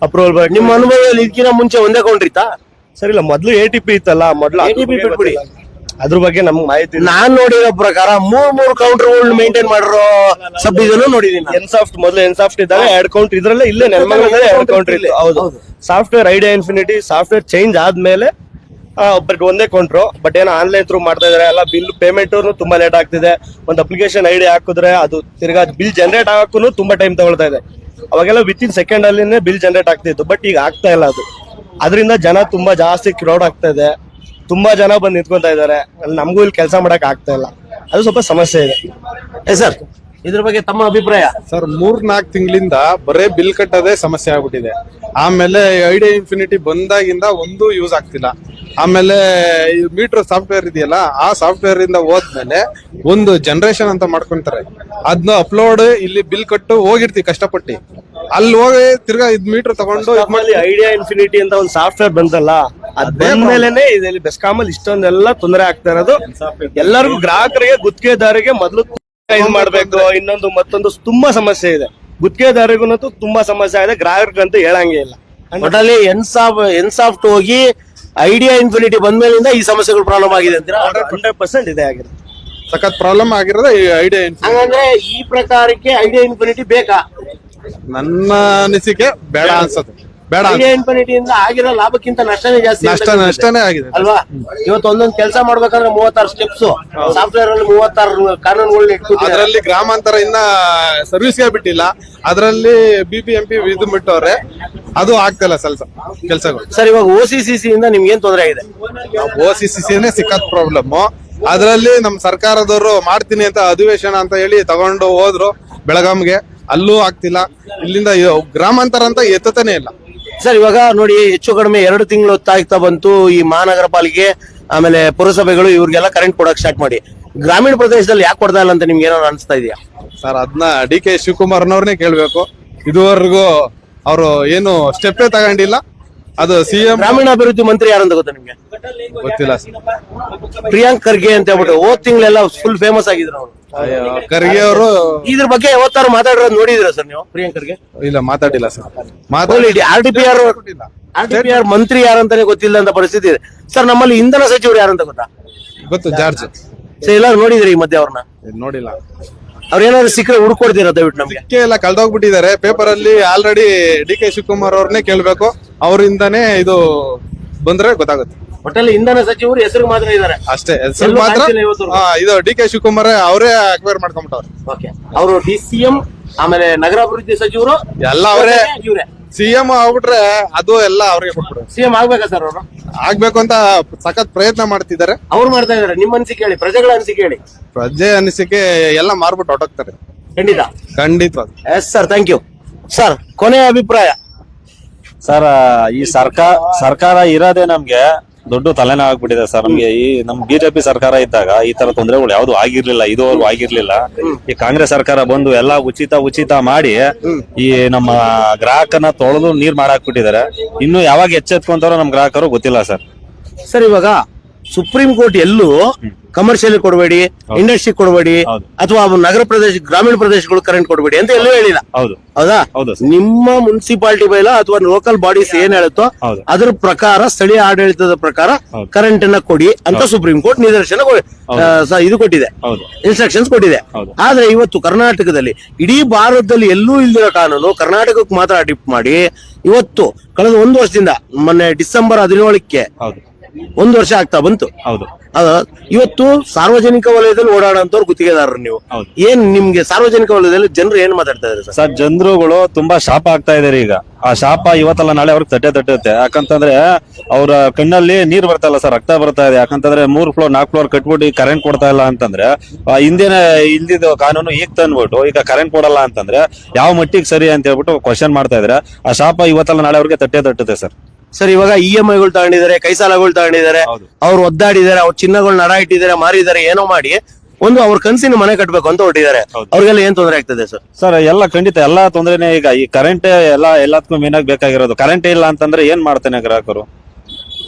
ಅಪ್ರೂವಲ್ ನಿಮ್ಮ ಅನುಭವದಲ್ಲಿ ಇದಕ್ಕಿಂತ ಮುಂಚೆ ಒಂದೇ ಕೌಂಟರ್ ಇತ್ತಾ? ಸರ್ ಇಲ್ಲ ಮೊದ್ಲು ಎ ಟಿ ಪಿ ಇತ್ತಲ್ಲ ಮೊದ್ಲು ಎ ಬಿಟ್ಬಿಡಿ. ಅದ್ರ ಬಗ್ಗೆ ನಮ್ಗೆ ಮಾಹಿತಿ. ನಾನ್ ನೋಡಿರೋ ಪ್ರಕಾರ ಮೂರ್ ಮೂರ್ ಕೌಂಟರ್ ಮೇಂಟೈನ್ ಮಾಡಿರೋ ಸಬ್ ಡಿವಿಷನ್ ನೋಡಿದೀನಿ. ಎನ್ ಸಾಫ್ಟ್ ಮೊದಲು ಎನ್ ಸಾಫ್ಟ್ ಇದ್ದಾಗ ಎರಡ್ ಕೌಂಟರ್ ಇದ್ರಲ್ಲೇ ಇಲ್ಲೇ ನೆಲಮಂಗಲದಲ್ಲೇ ಎರಡ್ ಕೌಂಟರ್ ಇಲ್ಲಿ. ಹೌದು. Software idea infinity software change ಆದ್ಮೇಲೆ ಒಬ್ಬರಿಗೆ ಒಂದೇ ಕೌಂಟ್ರು ಬಟ್ ಏನೋ ಆನ್ಲೈನ್ ಥ್ರೂ ಮಾಡ್ತಾ ಇದಾರೆ ಎಲ್ಲ ಬಿಲ್ ಪೇಮೆಂಟ್ ತುಂಬಾ ಲೇಟ್ ಆಗ್ತಿದೆ. ಒಂದು ಅಪ್ಲಿಕೇಶನ್ ಐಡಿ ಹಾಕಿದ್ರೆ ಅದು ತಿರ್ಗಾ ಬಿಲ್ ಜನರೇಟ್ ಆಗಕ್ಕೂ ತುಂಬಾ ಟೈಮ್ ತಗೊಳ್ತಾ ಇದೆ. ಅವಾಗೆಲ್ಲ ವಿತ್ ಇನ್ ಸೆಕೆಂಡ್ ಅಲ್ಲಿನೇ ಬಿಲ್ ಜನರೇಟ್ ಆಗ್ತಿತ್ತು ಬಟ್ ಈಗ ಆಗ್ತಾ ಇಲ್ಲ ಅದು. ಅದರಿಂದ ಜನ ತುಂಬಾ ಜಾಸ್ತಿ ಕ್ರೌಡ್ ಆಗ್ತಾ ಇದೆ. ತುಂಬಾ ಜನ ಬಂದು ನಿಂತ್ಕೊಂತ ಇದ್ದಾರೆ. ಅಲ್ಲಿ ನಮಗೂ ಇಲ್ಲಿ ಕೆಲಸ ಮಾಡಕ್ ಆಗ್ತಾ ಇಲ್ಲ. ಅದು ಸ್ವಲ್ಪ ಸಮಸ್ಯೆ ಇದೆ. ಎಸ್ ಸರ್ ಇದ್ರ ಬಗ್ಗೆ ತಮ್ಮ ಅಭಿಪ್ರಾಯ? ಸರ್ ಮೂರ್ ನಾಲ್ಕು ತಿಂಗಳಿಂದ ಬರೇ ಬಿಲ್ ಕಟ್ಟೋದೇ ಸಮಸ್ಯೆ ಆಗ್ಬಿಟ್ಟಿದೆ. ಆಮೇಲೆ ಐಡಿಯಾ ಇನ್ಫಿನಿಟಿ ಬಂದಾಗಿಂದ ಒಂದು ಯೂಸ್ ಆಗ್ತಿಲ್ಲ. ಆಮೇಲೆ ಮೀಟರ್ ಸಾಫ್ಟ್ವೇರ್ ಇದೆಯಲ್ಲ ಆ ಸಾಫ್ಟ್ವೇರ್ ಇಂದ ಹೋದ್ಮೇಲೆ ಒಂದು ಜನರೇಷನ್ ಅಂತ ಮಾಡ್ಕೊಂತಾರೆ. ಅದನ್ನ ಅಪ್ಲೋಡ್ ಇಲ್ಲಿ ಬಿಲ್ ಕಟ್ಟು ಹೋಗಿರ್ತೀವಿ ಕಷ್ಟಪಟ್ಟು. ಅಲ್ಲಿ ಹೋಗಿ ತಿರ್ಗಾ ಇದ್ ಮೀಟರ್ ತಗೊಂಡು ಐಡಿಯಾ ಇನ್ಫಿನಿಟಿ ಅಂತ ಒಂದು ಸಾಫ್ಟ್ವೇರ್ ಬಂತಲ್ಲ ಅದ್ ಬಂದ್ಮೇಲೆನೆ ಇದರಲ್ಲಿ ಬೆಸ್ಕಾಮಲ್ಲಿ ಇಷ್ಟೊಂದೆಲ್ಲ ತೊಂದರೆ ಆಗ್ತಾ ಇರೋದು. ಎಲ್ಲರಿಗೂ ಗ್ರಾಹಕರಿಗೆ ಗುತ್ತಿಗೆದಾರಿಗೆ ಮೊದಲು ಇದು ಮಾಡ್ಬೇಕು ಇನ್ನೊಂದು ಮತ್ತೊಂದು ತುಂಬಾ ಸಮಸ್ಯೆ ಇದೆ. ಗುತ್ತಿಗೆದಾರಿಗೂ ತುಂಬಾ ಸಮಸ್ಯೆ ಆಗಿದೆ ಗ್ರಾಹಕರಿಗಂತೂ ಹೇಳಂಗೆ ಇಲ್ಲ. ಒಟ್ಟಲ್ಲಿ ಎನ್ಸಾಫ್ ಎನ್ಸಾಫ್ಟ್ ಹೋಗಿ ಐಡಿಯಾ ಇನ್ಫಿನಿಟಿ ಬಂದ್ಮೇಲಿಂದ ಈ ಸಮಸ್ಯೆಗಳು ಪ್ರಾಬ್ಲಮ್ ಆಗಿದೆ ಅಂತೀರಾ? ಹಂಡ್ರೆಡ್ ಪರ್ಸೆಂಟ್ ಇದೆ ಆಗಿದೆ. ಸಖತ್ ಪ್ರಾಬ್ಲಮ್ ಆಗಿರೋದು ಐಡಿಯಾ ಇನ್ಫಿನಿಟಿ. ಹಂಗಂದ್ರೆ ಈ ಪ್ರಕಾರಕ್ಕೆ ಐಡಿಯಾ ಇನ್ಫಿನಿಟಿ ಬೇಕಾ? ನನ್ನ ಅನಿಸಿಕೆ ಬೇಡ ಅನ್ಸತ್ತೆ. ಬೇಡ. ಐಡಿಯಾ ಇನ್ಫಿನಿಟಿಯಿಂದ ಆಗಿರೋ ಲಾಭಕ್ಕಿಂತ ನಷ್ಟನೇ ಜಾಸ್ತಿ ನಷ್ಟ. ನಷ್ಟನೇ ಆಗಿದೆ. ಅಲ್ವಾ? ಇವತ್ತು ಒಂದೊಂದು ಕೆಲಸ ಮಾಡ್ಬೇಕಂದ್ರೆ ಮೂವತ್ತಾರು ಸ್ಟೆಪ್ಸ್ ಸಾಫ್ಟ್ವೇರ್ ಅಲ್ಲಿ ಮೂವತ್ತಾರು ಕಾನೂನುಗಳನ್ನ ಇಟ್ಕೊತಿದ್ದಾರೆ ಅದರಲ್ಲಿ ಗ್ರಾಮಾಂತರ ಇನ್ನ ಸರ್ವಿಸ್ಗೆ ಬಿಟ್ಟಿಲ್ಲ. ಅದರಲ್ಲಿ ಬಿಬಿಎಂಪಿ ಪಿ ಎಂ ಪಿ ಇದು ಬಿಟ್ಟವ್ರೆ. ಅದು ಆಗ್ತಿಲ್ಲ ಸ್ವಲ್ಪ ಕೆಲಸಗಳು. ಸರ್ ಇವಾಗ ಓ ಸಿ ಸಿ ಇಂದ ನಿಮ್ಗೆ ಏನ್ ತೊಂದರೆ ಆಗಿದೆ? ಓ ಸಿ ಸಿ ಸಿನೇ ಸಿಕ್ಕತ್ ಪ್ರಾಬ್ಲಮ್ ಅದರಲ್ಲಿ ನಮ್ ಸರ್ಕಾರದವರು ಮಾಡ್ತೀನಿ ಅಂತ ಅಧಿವೇಶನ ಅಂತ ಹೇಳಿ ತಗೊಂಡು ಹೋದ್ರು ಬೆಳಗಾಂಗೆ ಅಲ್ಲೂ ಆಗ್ತಿಲ್ಲ. ಇಲ್ಲಿಂದ ಗ್ರಾಮಾಂತರ ಅಂತ ಎತ್ತತಾನೆ ಇಲ್ಲ. ಸರ್ ಇವಾಗ ನೋಡಿ ಹೆಚ್ಚು ಕಡಿಮೆ ಎರಡು ತಿಂಗಳು ಹೊತ್ತಾಗ್ತಾ ಬಂತು ಈ ಮಹಾನಗರ ಪಾಲಿಕೆ ಆಮೇಲೆ ಪುರಸಭೆಗಳು ಇವ್ರಿಗೆಲ್ಲ ಕರೆಂಟ್ ಕೊಡಕ್ ಸ್ಟಾರ್ಟ್ ಮಾಡಿ. ಗ್ರಾಮೀಣ ಪ್ರದೇಶದಲ್ಲಿ ಯಾಕೆ ಕೊಡ್ತಾ ಇಲ್ಲ ಅಂತ ನಿಮ್ಗೆ ಏನೋ ಅನಿಸ್ತಾ ಇದೆಯಾ? ಸರ್ ಅದನ್ನ ಡಿ ಕೆ ಶಿವಕುಮಾರ್ನವ್ರನ್ನೇ ಕೇಳ್ಬೇಕು. ಇದುವರೆಗೂ ಅವರು ಏನು ಸ್ಟೆಪ್ಪೇ ತಗೊಂಡಿಲ್ಲ. ಅದು ಸಿ ಎಂ ಗ್ರಾಮೀಣಾಭಿವೃದ್ಧಿ ಮಂತ್ರಿ ಯಾರಂತ ಗೊತ್ತಾ ನಿಮ್ಗೆ? ಗೊತ್ತಿಲ್ಲ. ಸರ್ ಪ್ರಿಯಾಂಕ್ ಖರ್ಗೆ ಅಂತ ಹೇಳ್ಬಿಟ್ಟು ಹೋದ್ ತಿಂಗಳೆಲ್ಲ ಫುಲ್ ಫೇಮಸ್ ಆಗಿದ್ರು ಅವರು. ಖರ್ಗೆ ಅವರು ಇದ್ರ ಬಗ್ಗೆ ಯಾವತ್ತಾರು ಮಾತಾಡಿರೋ ನೋಡಿದಿರ ಸರ್ ನೀವು? ಪ್ರಿಯಾಂಕರ್ಗೆ? ಇಲ್ಲ ಮಾತಾಡಿಲ್ಲ sir. R D P R R D P R ಮಂತ್ರಿ ಯಾರಂತಾನೆ ಗೊತ್ತಿಲ್ಲ ಅಂತ ಪರಿಸ್ಥಿತಿ ಇದೆ. ಸರ್ ನಮ್ಮಲ್ಲಿ ಇಂಧನ ಸಚಿವರು ಯಾರಂತ ಗೊತ್ತಾ? ಗೊತ್ತು ಜಾರ್ಜ್. ಸರ್ ಎಲ್ಲಾರು ನೋಡಿದ್ರಿ ಈ ಮಧ್ಯೆ ಅವ್ರನ್ನ? ನೋಡಿಲ್ಲ. ಅವ್ರ ಏನಾದ್ರು ಸಿಕ್ಕರೆ ಹುಡ್ಕೊಡ್ತೀರಾ ದಯವಿಟ್ಟು ನಮ್ಗೆ? ಎಲ್ಲ ಕಳ್ದೋಗ್ಬಿಟ್ಟಿದ್ದಾರೆ. ಪೇಪರ್ ಅಲ್ಲಿ ಆಲ್ರೆಡಿ ಡಿ ಕೆ ಶಿವಕುಮಾರ್ ಅವ್ರನ್ನೇ ಕೇಳ್ಬೇಕು. ಅವರಿಂದಾನೇ ಇದು ಬಂದ್ರೆ ಗೊತ್ತಾಗುತ್ತೆ. ಒಟ್ಟಲ್ಲಿ ಇಂಧನ ಸಚಿವರು ಹೆಸರು ಮಾತ್ರ ಇದ್ದಾರೆ. ಅಷ್ಟೇ ಹೆಸರು ಎಲ್ಲೂ ಮಾತ್ರ ಕಾಣ್ತಿಲ್ಲ ಇವತ್ತು. ಹಾ, ಇದು ಡಿ ಕೆ ಶಿವಕುಮಾರ್ ಅವರೇ ಅಕ್ವೈರ್ ಮಾಡ್ಕೊಂಬಿಟ್ಟವ್ರೆ. ಓಕೆ ಅವರು ಡಿ ಸಿ ಎಂ ಆಮೇಲೆ ನಗರಾಭಿವೃದ್ಧಿ ಸಚಿವರು ಎಲ್ಲ ಅವರೇ. ಇವ್ರೆ. ಸಿ ಎಂ ಆಗ್ಬಿಟ್ರೆ ಅದು ಎಲ್ಲ ಅವ್ರಿಗೆ ಕೊಟ್ಬಿಡು ಸಿ ಎಂ ಆಗ್ಬೇಕಾ ಸರ್ ಅವರು? ಆಗ್ಬೇಕು ಅಂತ ಸಖತ್ ಪ್ರಯತ್ನ ಮಾಡ್ತಿದ್ದಾರೆ. ಅವ್ರು ಮಾಡ್ತಾ ಇದಾರೆ ನಿಮ್ಮ ಅನಿಸಿಕೆ ಹೇಳಿ ಪ್ರಜೆಗಳ ಅನಿಸಿಕೆ ಹೇಳಿ. ಪ್ರಜೆ ಅನಿಸಿಕೆ ಎಲ್ಲ ಮಾರ್ಬಿಟ್ಟು ಹೊಟ್ಟೋಗ್ತಾರೆ ಖಂಡಿತ. ಖಂಡಿತ. Yes sir thank you sir ಕೊನೆಯ ಅಭಿಪ್ರಾಯ. ಸರ್ ಈ ಸರ್ಕಾರ ಸರ್ಕಾರ ಇರೋದೇ ನಮ್ಗೆ ದೊಡ್ಡ ತಲೆನೋವು ಆಗ್ಬಿಟ್ಟಿದೆ ಸರ್ ನಮ್ಗೆ. ಈ ನಮ್ ಬಿಜೆಪಿ ಸರ್ಕಾರ ಇದ್ದಾಗ ಈ ತರ ತೊಂದರೆಗಳು ಯಾವ್ದು ಆಗಿರ್ಲಿಲ್ಲ ಇದುವರೆಗೂ ಆಗಿರ್ಲಿಲ್ಲ. ಈ ಕಾಂಗ್ರೆಸ್ ಸರ್ಕಾರ ಬಂದು ಎಲ್ಲಾ ಉಚಿತ ಉಚಿತ ಮಾಡಿ ಈ ನಮ್ಮ ಗ್ರಾಹಕನ ತೊಳೆದು ನೀರ್ ಮಾಡಾಕ್ಬಿಟ್ಟಿದ್ದಾರೆ. ಇನ್ನು ಯಾವಾಗ ಎಚ್ಚೆತ್ಕೊಂತಾರೋ ನಮ್ ಗ್ರಾಹಕರು ಗೊತ್ತಿಲ್ಲ ಸರ್. ಸರ್ ಇವಾಗ ಸುಪ್ರೀಂ ಕೋರ್ಟ್ ಎಲ್ಲೂ ಕಮರ್ಷಿಯಲ್ ಕೊಡಬೇಡಿ ಇಂಡಸ್ಟ್ರಿ ಕೊಡಬೇಡಿ. ಅಥವಾ ನಗರ ಪ್ರದೇಶ ಗ್ರಾಮೀಣ ಪ್ರದೇಶಗಳು ಕರೆಂಟ್ ಕೊಡಬೇಡಿ ಅಂತ ಎಲ್ಲೂ ಹೇಳಿಲ್ಲ. ಹೌದು. ಹೌದಾ? ನಿಮ್ಮ ಮುನ್ಸಿಪಾಲಿಟಿ ಬೈಲ ಅಥವಾ ಲೋಕಲ್ ಬಾಡೀಸ್ ಏನ್ ಹೇಳುತ್ತೋ. ಅದ್ರ ಪ್ರಕಾರ ಸ್ಥಳೀಯ ಆಡಳಿತದ ಪ್ರಕಾರ. ಕರೆಂಟ್ ಅನ್ನ ಕೊಡಿ ಅಂತ ಸುಪ್ರೀಂ ಕೋರ್ಟ್ ನಿದರ್ಶನ ಇದು ಕೊಟ್ಟಿದೆ. ಇನ್ಸ್ಟ್ರಕ್ಷನ್ಸ್ ಕೊಟ್ಟಿದೆ. ಆದ್ರೆ ಇವತ್ತು ಕರ್ನಾಟಕದಲ್ಲಿ ಇಡೀ ಭಾರತದಲ್ಲಿ ಎಲ್ಲೂ ಇಲ್ದಿರೋ ಕಾನೂನು ಕರ್ನಾಟಕಕ್ಕೆ ಮಾತ್ರ ಅಡಿಪ್ಟ್ ಮಾಡಿ ಇವತ್ತು ಕಳೆದ ಒಂದು ವರ್ಷದಿಂದ ಮೊನ್ನೆ ಡಿಸೆಂಬರ್ ಹದಿನೇಳಕ್ಕೆ ಹೌದು. ಒಂದು ವರ್ಷ ಆಗ್ತಾ ಬಂತು. ಹೌದು. ಅದ ಇವತ್ತು ಸಾರ್ವಜನಿಕ ವಲಯದಲ್ಲಿ ಓಡಾಡುವಂತವ್ರು ಗುತ್ತಿಗೆದಾರರು ನೀವು. ಹೌದು. ಏನ್ ನಿಮ್ಗೆ ಸಾರ್ವಜನಿಕ ವಲಯದಲ್ಲಿ ಜನರು ಏನ್ ಮಾತಾಡ್ತಾ ಇದಾರೆ ಸರ್? ಸರ್ ಜನರುಗಳು ತುಂಬಾ ಶಾಪ ಆಗ್ತಾ ಇದಾರೆ ಈಗ. ಆ ಶಾಪ ಇವತ್ತಲ್ಲ ನಾಳೆ ಅವ್ರಿಗೆ ತಟ್ಟೆ ತಟ್ಟುತ್ತೆ. ಯಾಕಂತಂದ್ರೆ ಅವ್ರ ಕಣ್ಣಲ್ಲಿ ನೀರ್ ಬರ್ತಾ ಇಲ್ಲ ಸರ್ ರಕ್ತ ಬರ್ತಾ ಇದೆ. ಯಾಕಂತಂದ್ರೆ ಮೂರ್ ಫ್ಲೋರ್ ನಾಲ್ಕು ಫ್ಲೋರ್ ಕಟ್ಬಿಟ್ಟು ಕರೆಂಟ್ ಕೊಡ್ತಾ ಇಲ್ಲ ಅಂತಂದ್ರೆ ಆ ಹಿಂದಿನ ಹಿಂದಿದ ಕಾನೂನು ಈಗ ತಂದ್ಬಿಟ್ಟು ಈಗ ಕರೆಂಟ್ ಕೊಡಲ್ಲ ಅಂತಂದ್ರೆ ಯಾವ ಮಟ್ಟಿಗೆ ಸರಿ ಅಂತ ಹೇಳ್ಬಿಟ್ಟು ಕ್ವಶನ್ ಮಾಡ್ತಾ ಇದ್ರೆ. ಆ ಶಾಪ ಇವತ್ತಲ್ಲ ನಾಳೆ ಅವ್ರಿಗೆ ತಟ್ಟೆ ತಟ್ಟುತ್ತೆ ಸರ್. ಸರ್ ಇವಾಗ ಇ ಎಂ ಐಗಳು ತಗೊಂಡಿದ್ದಾರೆ ಕೈ ಸಾಲಗಳು ತಗೊಂಡಿದ್ದಾರೆ ಅವ್ರು ಒದ್ದಾಡಿದ್ದಾರೆ ಅವ್ರ ಚಿನ್ನಗಳು ನಡ ಇಟ್ಟಿದ್ದಾರೆ ಮಾರಿದ್ದಾರೆ ಏನೋ ಮಾಡಿ ಒಂದು ಅವ್ರ ಕನ್ಸಿನ ಮನೆ ಕಟ್ಟಬೇಕು ಅಂತ ಹೊಟ್ಟಿದ್ದಾರೆ ಹೌದು. ಅವ್ರಿಗೆಲ್ಲ ಏನ್ ತೊಂದರೆ ಆಗ್ತದೆ ಸರ್? ಸರ್ ಎಲ್ಲ ಖಂಡಿತ ಎಲ್ಲಾ ತೊಂದರೆನೇ ಈಗ ಈ ಕರೆಂಟ್ ಎಲ್ಲ ಎಲ್ಲದಕ್ಕೂ ಮೇನ್ ಆಗಿ ಬೇಕಾಗಿರೋದು ಕರೆಂಟ್ ಇಲ್ಲ ಅಂತಂದ್ರೆ ಏನ್ ಮಾಡ್ತಾನೆ ಗ್ರಾಹಕರು?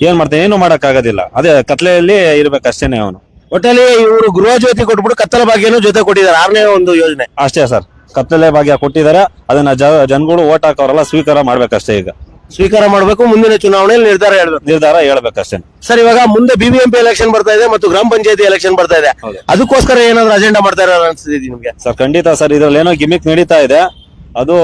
ಏನ್ ಮಾಡ್ತಾನೆ? ಏನು ಮಾಡಕ್ ಆಗೋದಿಲ್ಲ ಅದೇ ಕತ್ಲೆಯಲ್ಲಿ ಇರ್ಬೇಕಷ್ಟೇನೆ ಅವನು. ಒಟ್ಟಲ್ಲಿ ಇವರು ಗೃಹ ಜ್ಯೋತಿ ಕೊಟ್ಬಿಟ್ಟು ಕತ್ತಲ ಭಾಗ್ಯನೂ ಜೊತೆ ಕೊಟ್ಟಿದ್ದಾರೆ. ಆರನೇ ಒಂದು ಯೋಜನೆ. ಅಷ್ಟೇ ಸರ್. ಕತ್ತಲೆ ಭಾಗ್ಯ ಕೊಟ್ಟಿದ್ದಾರೆ. ಅದನ್ನ ಜನಗಳು ಓಟ್ ಹಾಕೋರೆಲ್ಲ ಸ್ವೀಕಾರ ಮಾಡ್ಬೇಕಷ್ಟೇ ಈಗ. ಸ್ವೀಕಾರ ಮಾಡಬೇಕು ಮುಂದಿನ ಚುನಾವಣೆಯಲ್ಲಿ ನಿರ್ಧಾರ ಹೇಳ್ಬೇಕು. ನಿರ್ಧಾರ ಹೇಳ್ಬೇಕಷ್ಟೇ. ಸರ್ ಇವಾಗ ಮುಂದೆ ಬಿಬಿಎಂಪಿ ಎಲೆಕ್ಷನ್ ಬರ್ತಾ ಇದೆ ಮತ್ತು ಗ್ರಾಮ ಪಂಚಾಯತಿ ಎಲೆಕ್ಷನ್ ಬರ್ತಾ ಇದೆ. ಹೌದು. ಅದಕ್ಕೋಸ್ಕರ ಏನಾದ್ರು ಅಜೆಂಡಾ ಮಾಡ್ತಾ ಇರೋ ಅನ್ಸ್ತಿದೆ ನಿಮ್ಗೆ? ಸರ್ ಖಂಡಿತ ಸರ್ ಇದ್ರಲ್ಲಿ ಏನೋ ಗಿಮಿಕ್ ನಡೀತಾ ಇದೆ. ಅದು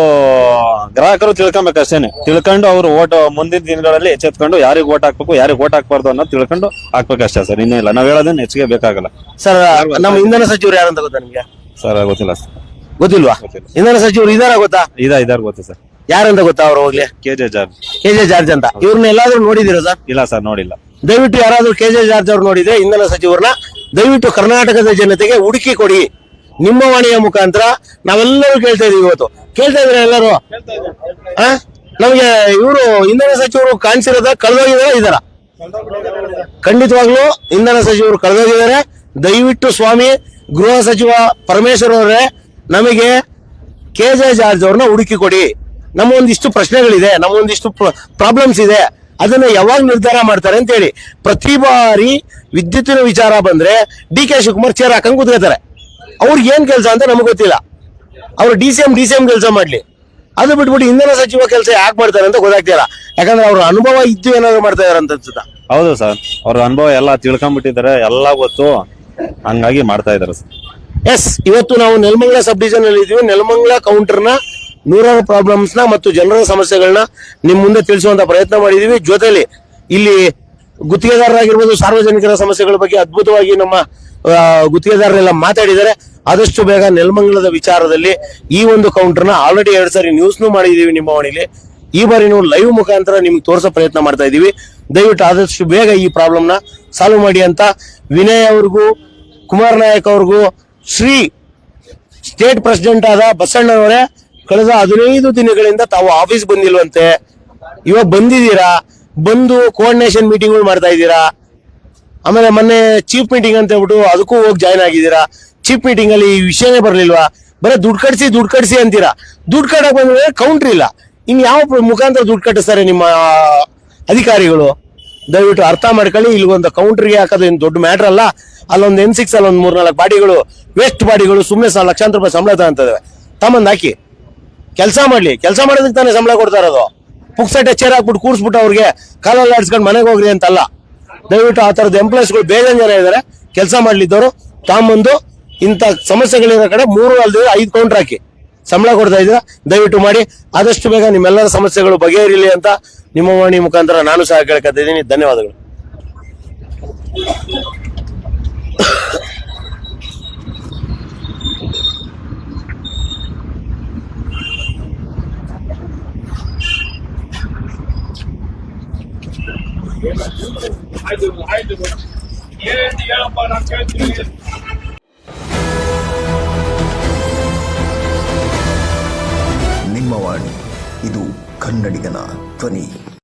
ಗ್ರಾಹಕರು ತಿಳ್ಕೊಬೇಕಷ್ಟೇನೆ ತಿಳ್ಕೊಂಡು ಅವರು ಓಟ್ ಮುಂದಿನ ದಿನಗಳಲ್ಲಿ ಎಚ್ಚೆತ್ಕೊಂಡು ಯಾರಿಗೆ ಓಟ್ ಹಾಕ್ಬೇಕು ಯಾರಿಗೆ ಓಟ್ ಹಾಕ್ಬಾರ್ದು ಅನ್ನೋದು ತಿಳ್ಕೊಂಡು ಹಾಕ್ಬೇಕಷ್ಟೇ ಸರ್. ಇನ್ನೇ ಇಲ್ಲ. ನಾವು ಹೇಳೋದನ್ನ ಹೆಚ್ಚಿಗೆ ಬೇಕಾಗಲ್ಲ. ಸರ್ ನಮ್ಮ ಇಂಧನ ಸಚಿವರು ಯಾರಂತ ಗೊತ್ತಾ ನಿಮ್ಗೆ? ಸರ್ ಗೊತ್ತಿಲ್ಲ ಸರ್. ಗೊತ್ತಿಲ್ವಾ? ಗೊತ್ತಿಲ್ಲ. ಇಂಧನ ಸಚಿವರು ಇದಾರ ಗೊತ್ತಾ? ಇದಾ ಗೊತ್ತಾ ಗೊತ್ತು ಸರ್. ಯಾರಂತ ಗೊತ್ತಾ ಅವ್ರು ಹೋಗ್ಲಿ? K J George K J George ಅಂತ. ಇವ್ರನ್ನ ಎಲ್ಲಾದ್ರೂ ನೋಡಿದಿರಾ ಸರ್? ಇಲ್ಲ ಸರ್ ನೋಡಿಲ್ಲ. ದಯವಿಟ್ಟು ಯಾರಾದ್ರೂ ಕೆ ಜೆ ಜಾರ್ಜ್ ಅವ್ರು ನೋಡಿದ್ರೆ ಇಂಧನ ಸಚಿವರನ್ನ ದಯವಿಟ್ಟು ಕರ್ನಾಟಕದ ಜನತೆಗೆ ಹುಡುಕಿ ಕೊಡಿ. ನಿಮ್ಮ ವಾಣಿಯ ಮುಖಾಂತರ ನಾವೆಲ್ಲರೂ ಕೇಳ್ತಾ ಇದೀವಿ ಇವತ್ತು. ಕೇಳ್ತಾ ಇದ್ರೆ ಎಲ್ಲರೂ? ಆ? ನಮ್ಗೆ ಇವರು ಇಂಧನ ಸಚಿವರು ಕಾಣಿಸಿರೋದ ಕಳೆದೋಗಿದಾರ ಇದಾರ? ಖಂಡಿತವಾಗ್ಲೂ ಇಂಧನ ಸಚಿವರು ಕಳೆದೋಗಿದ್ದಾರೆ ದಯವಿಟ್ಟು ಸ್ವಾಮಿ ಗೃಹ ಸಚಿವ ಪರಮೇಶ್ವರ್ ಅವರೇ ನಮಗೆ ಕೆ ಜೆ ಜಾರ್ಜ್ ಅವ್ರನ್ನ ಹುಡುಕಿ ಕೊಡಿ. ನಮ್ಮ ಒಂದಿಷ್ಟು ಪ್ರಶ್ನೆಗಳಿದೆ ನಮ್ಮ ಒಂದಿಷ್ಟು ಪ್ರಾಬ್ಲಮ್ಸ್ ಇದೆ ಅದನ್ನ ಯಾವಾಗ ನಿರ್ಧಾರ ಮಾಡ್ತಾರೆ ಅಂತ ಹೇಳಿ ಪ್ರತಿ ಬಾರಿ ವಿದ್ಯುತ್ತಿನ ವಿಚಾರ ಬಂದ್ರೆ ಡಿ ಕೆ ಶಿವಕುಮಾರ್ ಚೇರ್ ಹಾಕಂಗ್ ಕೂತ್ಕೋತಾರೆ ಅವ್ರಿಗೆ ಏನ್ ಕೆಲಸ ಅಂತ ನಮ್ಗೆ ಗೊತ್ತಿಲ್ಲ. ಅವ್ರು D C M D C M ಕೆಲಸ ಮಾಡ್ಲಿ. ಅದು ಬಿಟ್ಬಿಟ್ಟು ಇಂಧನ ಸಚಿವ ಕೆಲಸ ಯಾಕೆ ಮಾಡ್ತಾರೆ ಅಂತ ಗೊತ್ತಾಗ್ತಿಲ್ಲ ಯಾಕಂದ್ರೆ ಅವ್ರ ಅನುಭವ ಇದ್ದು ಏನಾದ್ರು ಮಾಡ್ತಾ ಇದಾರೆ ಅಂತ ಅನ್ಸುತ್ತಾ? ಹೌದು ಸರ್. ಅವ್ರ ಅನುಭವ ಎಲ್ಲ ತಿಳ್ಕೊಂಡ್ಬಿಟ್ಟಿದ್ದಾರೆ. ಎಲ್ಲ ಗೊತ್ತು. ಹಂಗಾಗಿ ಮಾಡ್ತಾ ಇದಾರೆ ಸರ್. ಎಸ್ ಇವತ್ತು ನಾವು ನೆಲಮಂಗಲ ಸಬ್ ಡಿವಿಷನ್ ಅಲ್ಲಿ ಇದೀವಿ. ನೆಲಮಂಗಲ ಕೌಂಟರ್ನ ನೂರಾರು ಪ್ರಾಬ್ಲಮ್ಸ್ನ ಮತ್ತು ಜನರ ಸಮಸ್ಯೆಗಳನ್ನ ನಿಮ್ ಮುಂದೆ ತಿಳಿಸುವಂತ ಪ್ರಯತ್ನ ಮಾಡಿದೀವಿ. ಜೊತೆಲಿ ಇಲ್ಲಿ ಗುತ್ತಿಗೆದಾರರಾಗಿರ್ಬೋದು ಸಾರ್ವಜನಿಕರ ಸಮಸ್ಯೆಗಳ ಬಗ್ಗೆ ಅದ್ಭುತವಾಗಿ ನಮ್ಮ ಗುತ್ತಿಗೆದಾರರೆಲ್ಲ ಮಾತಾಡಿದ್ದಾರೆ. ಆದಷ್ಟು ಬೇಗ ನೆಲಮಂಗಲದ ವಿಚಾರದಲ್ಲಿ ಈ ಒಂದು ಕೌಂಟರ್ನ ಆಲ್ರೆಡಿ ಎರಡು ಸಾರಿ ನ್ಯೂಸ್ನು ಮಾಡಿದೀವಿ ನಿಮ್ಮ ವಾಣಿಲಿ. ಈ ಬಾರಿ ನಾವು ಲೈವ್ ಮುಖಾಂತರ ನಿಮ್ಗೆ ತೋರಿಸೋ ಪ್ರಯತ್ನ ಮಾಡ್ತಾ ಇದೀವಿ. ದಯವಿಟ್ಟು ಆದಷ್ಟು ಬೇಗ ಈ ಪ್ರಾಬ್ಲಮ್ನ ಸಾಲ್ವ್ ಮಾಡಿ ಅಂತ ವಿನಯ್ ಅವ್ರಿಗೂ, ಕುಮಾರ್ ನಾಯಕ್ ಅವ್ರಿಗೂ, ಶ್ರೀ ಸ್ಟೇಟ್ ಪ್ರೆಸಿಡೆಂಟ್ ಆದ ಬಸಣ್ಣನವರೇ ಕಳೆದ ಹದಿನೈದು ದಿನಗಳಿಂದ ತಾವು ಆಫೀಸ್ ಬಂದಿಲ್ವಂತೆ. ಇವಾಗ ಬಂದಿದ್ದೀರಾ? ಬಂದು ಕೋಆರ್ಡಿನೇಷನ್ ಮೀಟಿಂಗ್ಗಳು ಮಾಡ್ತಾ ಇದ್ದೀರಾ? ಆಮೇಲೆ ಮೊನ್ನೆ ಚೀಫ್ ಮೀಟಿಂಗ್ ಅಂತ ಹೇಳ್ಬಿಟ್ಟು ಅದಕ್ಕೂ ಹೋಗಿ ಜಾಯ್ನ್ ಆಗಿದ್ದೀರಾ? ಚೀಫ್ ಮೀಟಿಂಗ್ ಅಲ್ಲಿ ಈ ವಿಷಯನೇ ಬರ್ಲಿಲ್ವಾ? ಬರೀ ದುಡ್ಡು ಕಟ್ಸಿ ದುಡ್ಡು ಕಟ್ಸಿ ಅಂತೀರಾ? ದುಡ್ಡು ಕಟ್ಟಕ್ ಬಂದ್ರೆ ಕೌಂಟ್ರ್ ಇಲ್ಲ. ಇನ್ ಯಾವ ಮುಖಾಂತರ ದುಡ್ಡು ಕಟ್ಟಿಸ್ತಾರೆ ನಿಮ್ಮ ಅಧಿಕಾರಿಗಳು? ದಯವಿಟ್ಟು ಅರ್ಥ ಮಾಡ್ಕೊಳ್ಳಿ. ಇಲ್ಲಿಗೊಂದು ಕೌಂಟ್ರಿಗೆ ಹಾಕೋದು ಏನು ದೊಡ್ಡ ಮ್ಯಾಟ್ರ್ ಅಲ್ಲ. ಅಲ್ಲೊಂದು ಎನ್ ಸಿಕ್ಸ್ ಅಲ್ಲೊಂದು ಮೂರ್ನಾಲ್ಕು ಬಾಡಿಗಳು ವೇಸ್ಟ್ ಬಾಡಿಗಳು ಸುಮ್ಮನೆ ಲಕ್ಷಾಂತರ ರೂಪಾಯಿ ಸಂಬಳ ತಗೊಂತದವೆ. ತಮ್ಮಂದು ಹಾಕಿ. ಕೆಲಸ ಮಾಡ್ಲಿ. ಕೆಲಸ ಮಾಡೋದಕ್ಕೆ ತಾನೇ ಸಂಬಳ ಕೊಡ್ತಾ ಇರೋದು. ಪುಕ್ಸಟ್ಟೆ ಚೇರ್ ಹಾಕ್ಬಿಟ್ಟು ಕೂರಿಸ್ಬಿಟ್ಟು ಅವ್ರಿಗೆ ಕಾಲಲ್ಲಿ ಆಡ್ಸ್ಕೊಂಡು ಮನೆಗೆ ಹೋಗ್ರಿ ಅಂತಲ್ಲ. ದಯವಿಟ್ಟು ಆ ಥರದ ಎಂಪ್ಲಾಯ್ಸ್ಗಳು ಬೇಜಾನ್ ಜನ ಇದ್ದಾರೆ ಕೆಲಸ ಮಾಡ್ಲಿದ್ದವರು ತಾಂಬಂದು ಇಂಥ ಸಮಸ್ಯೆಗಳಿರೋ ಕಡೆ ಮೂರು ಅಲ್ದಿದ್ರೆ ಐದು ಕೌಂಟರ್ ಹಾಕಿ. ಸಂಬಳ ಕೊಡ್ತಾ ಇದ್ದೀರಾ? ದಯವಿಟ್ಟು ಮಾಡಿ. ಆದಷ್ಟು ಬೇಗ ನಿಮ್ಮೆಲ್ಲರ ಸಮಸ್ಯೆಗಳು ಬಗೆಹರಿಲಿ ಅಂತ ನಿಮ್ಮ ವಾಣಿ ಮುಖಾಂತರ ನಾನು ಸಹ ಕೇಳ್ಕೊತಿದ್ದೀನಿ ಧನ್ಯವಾದಗಳು. ನಿಮ್ಮ ವಾಣಿ ಇದು ಕನ್ನಡಿಗನ ಧ್ವನಿ.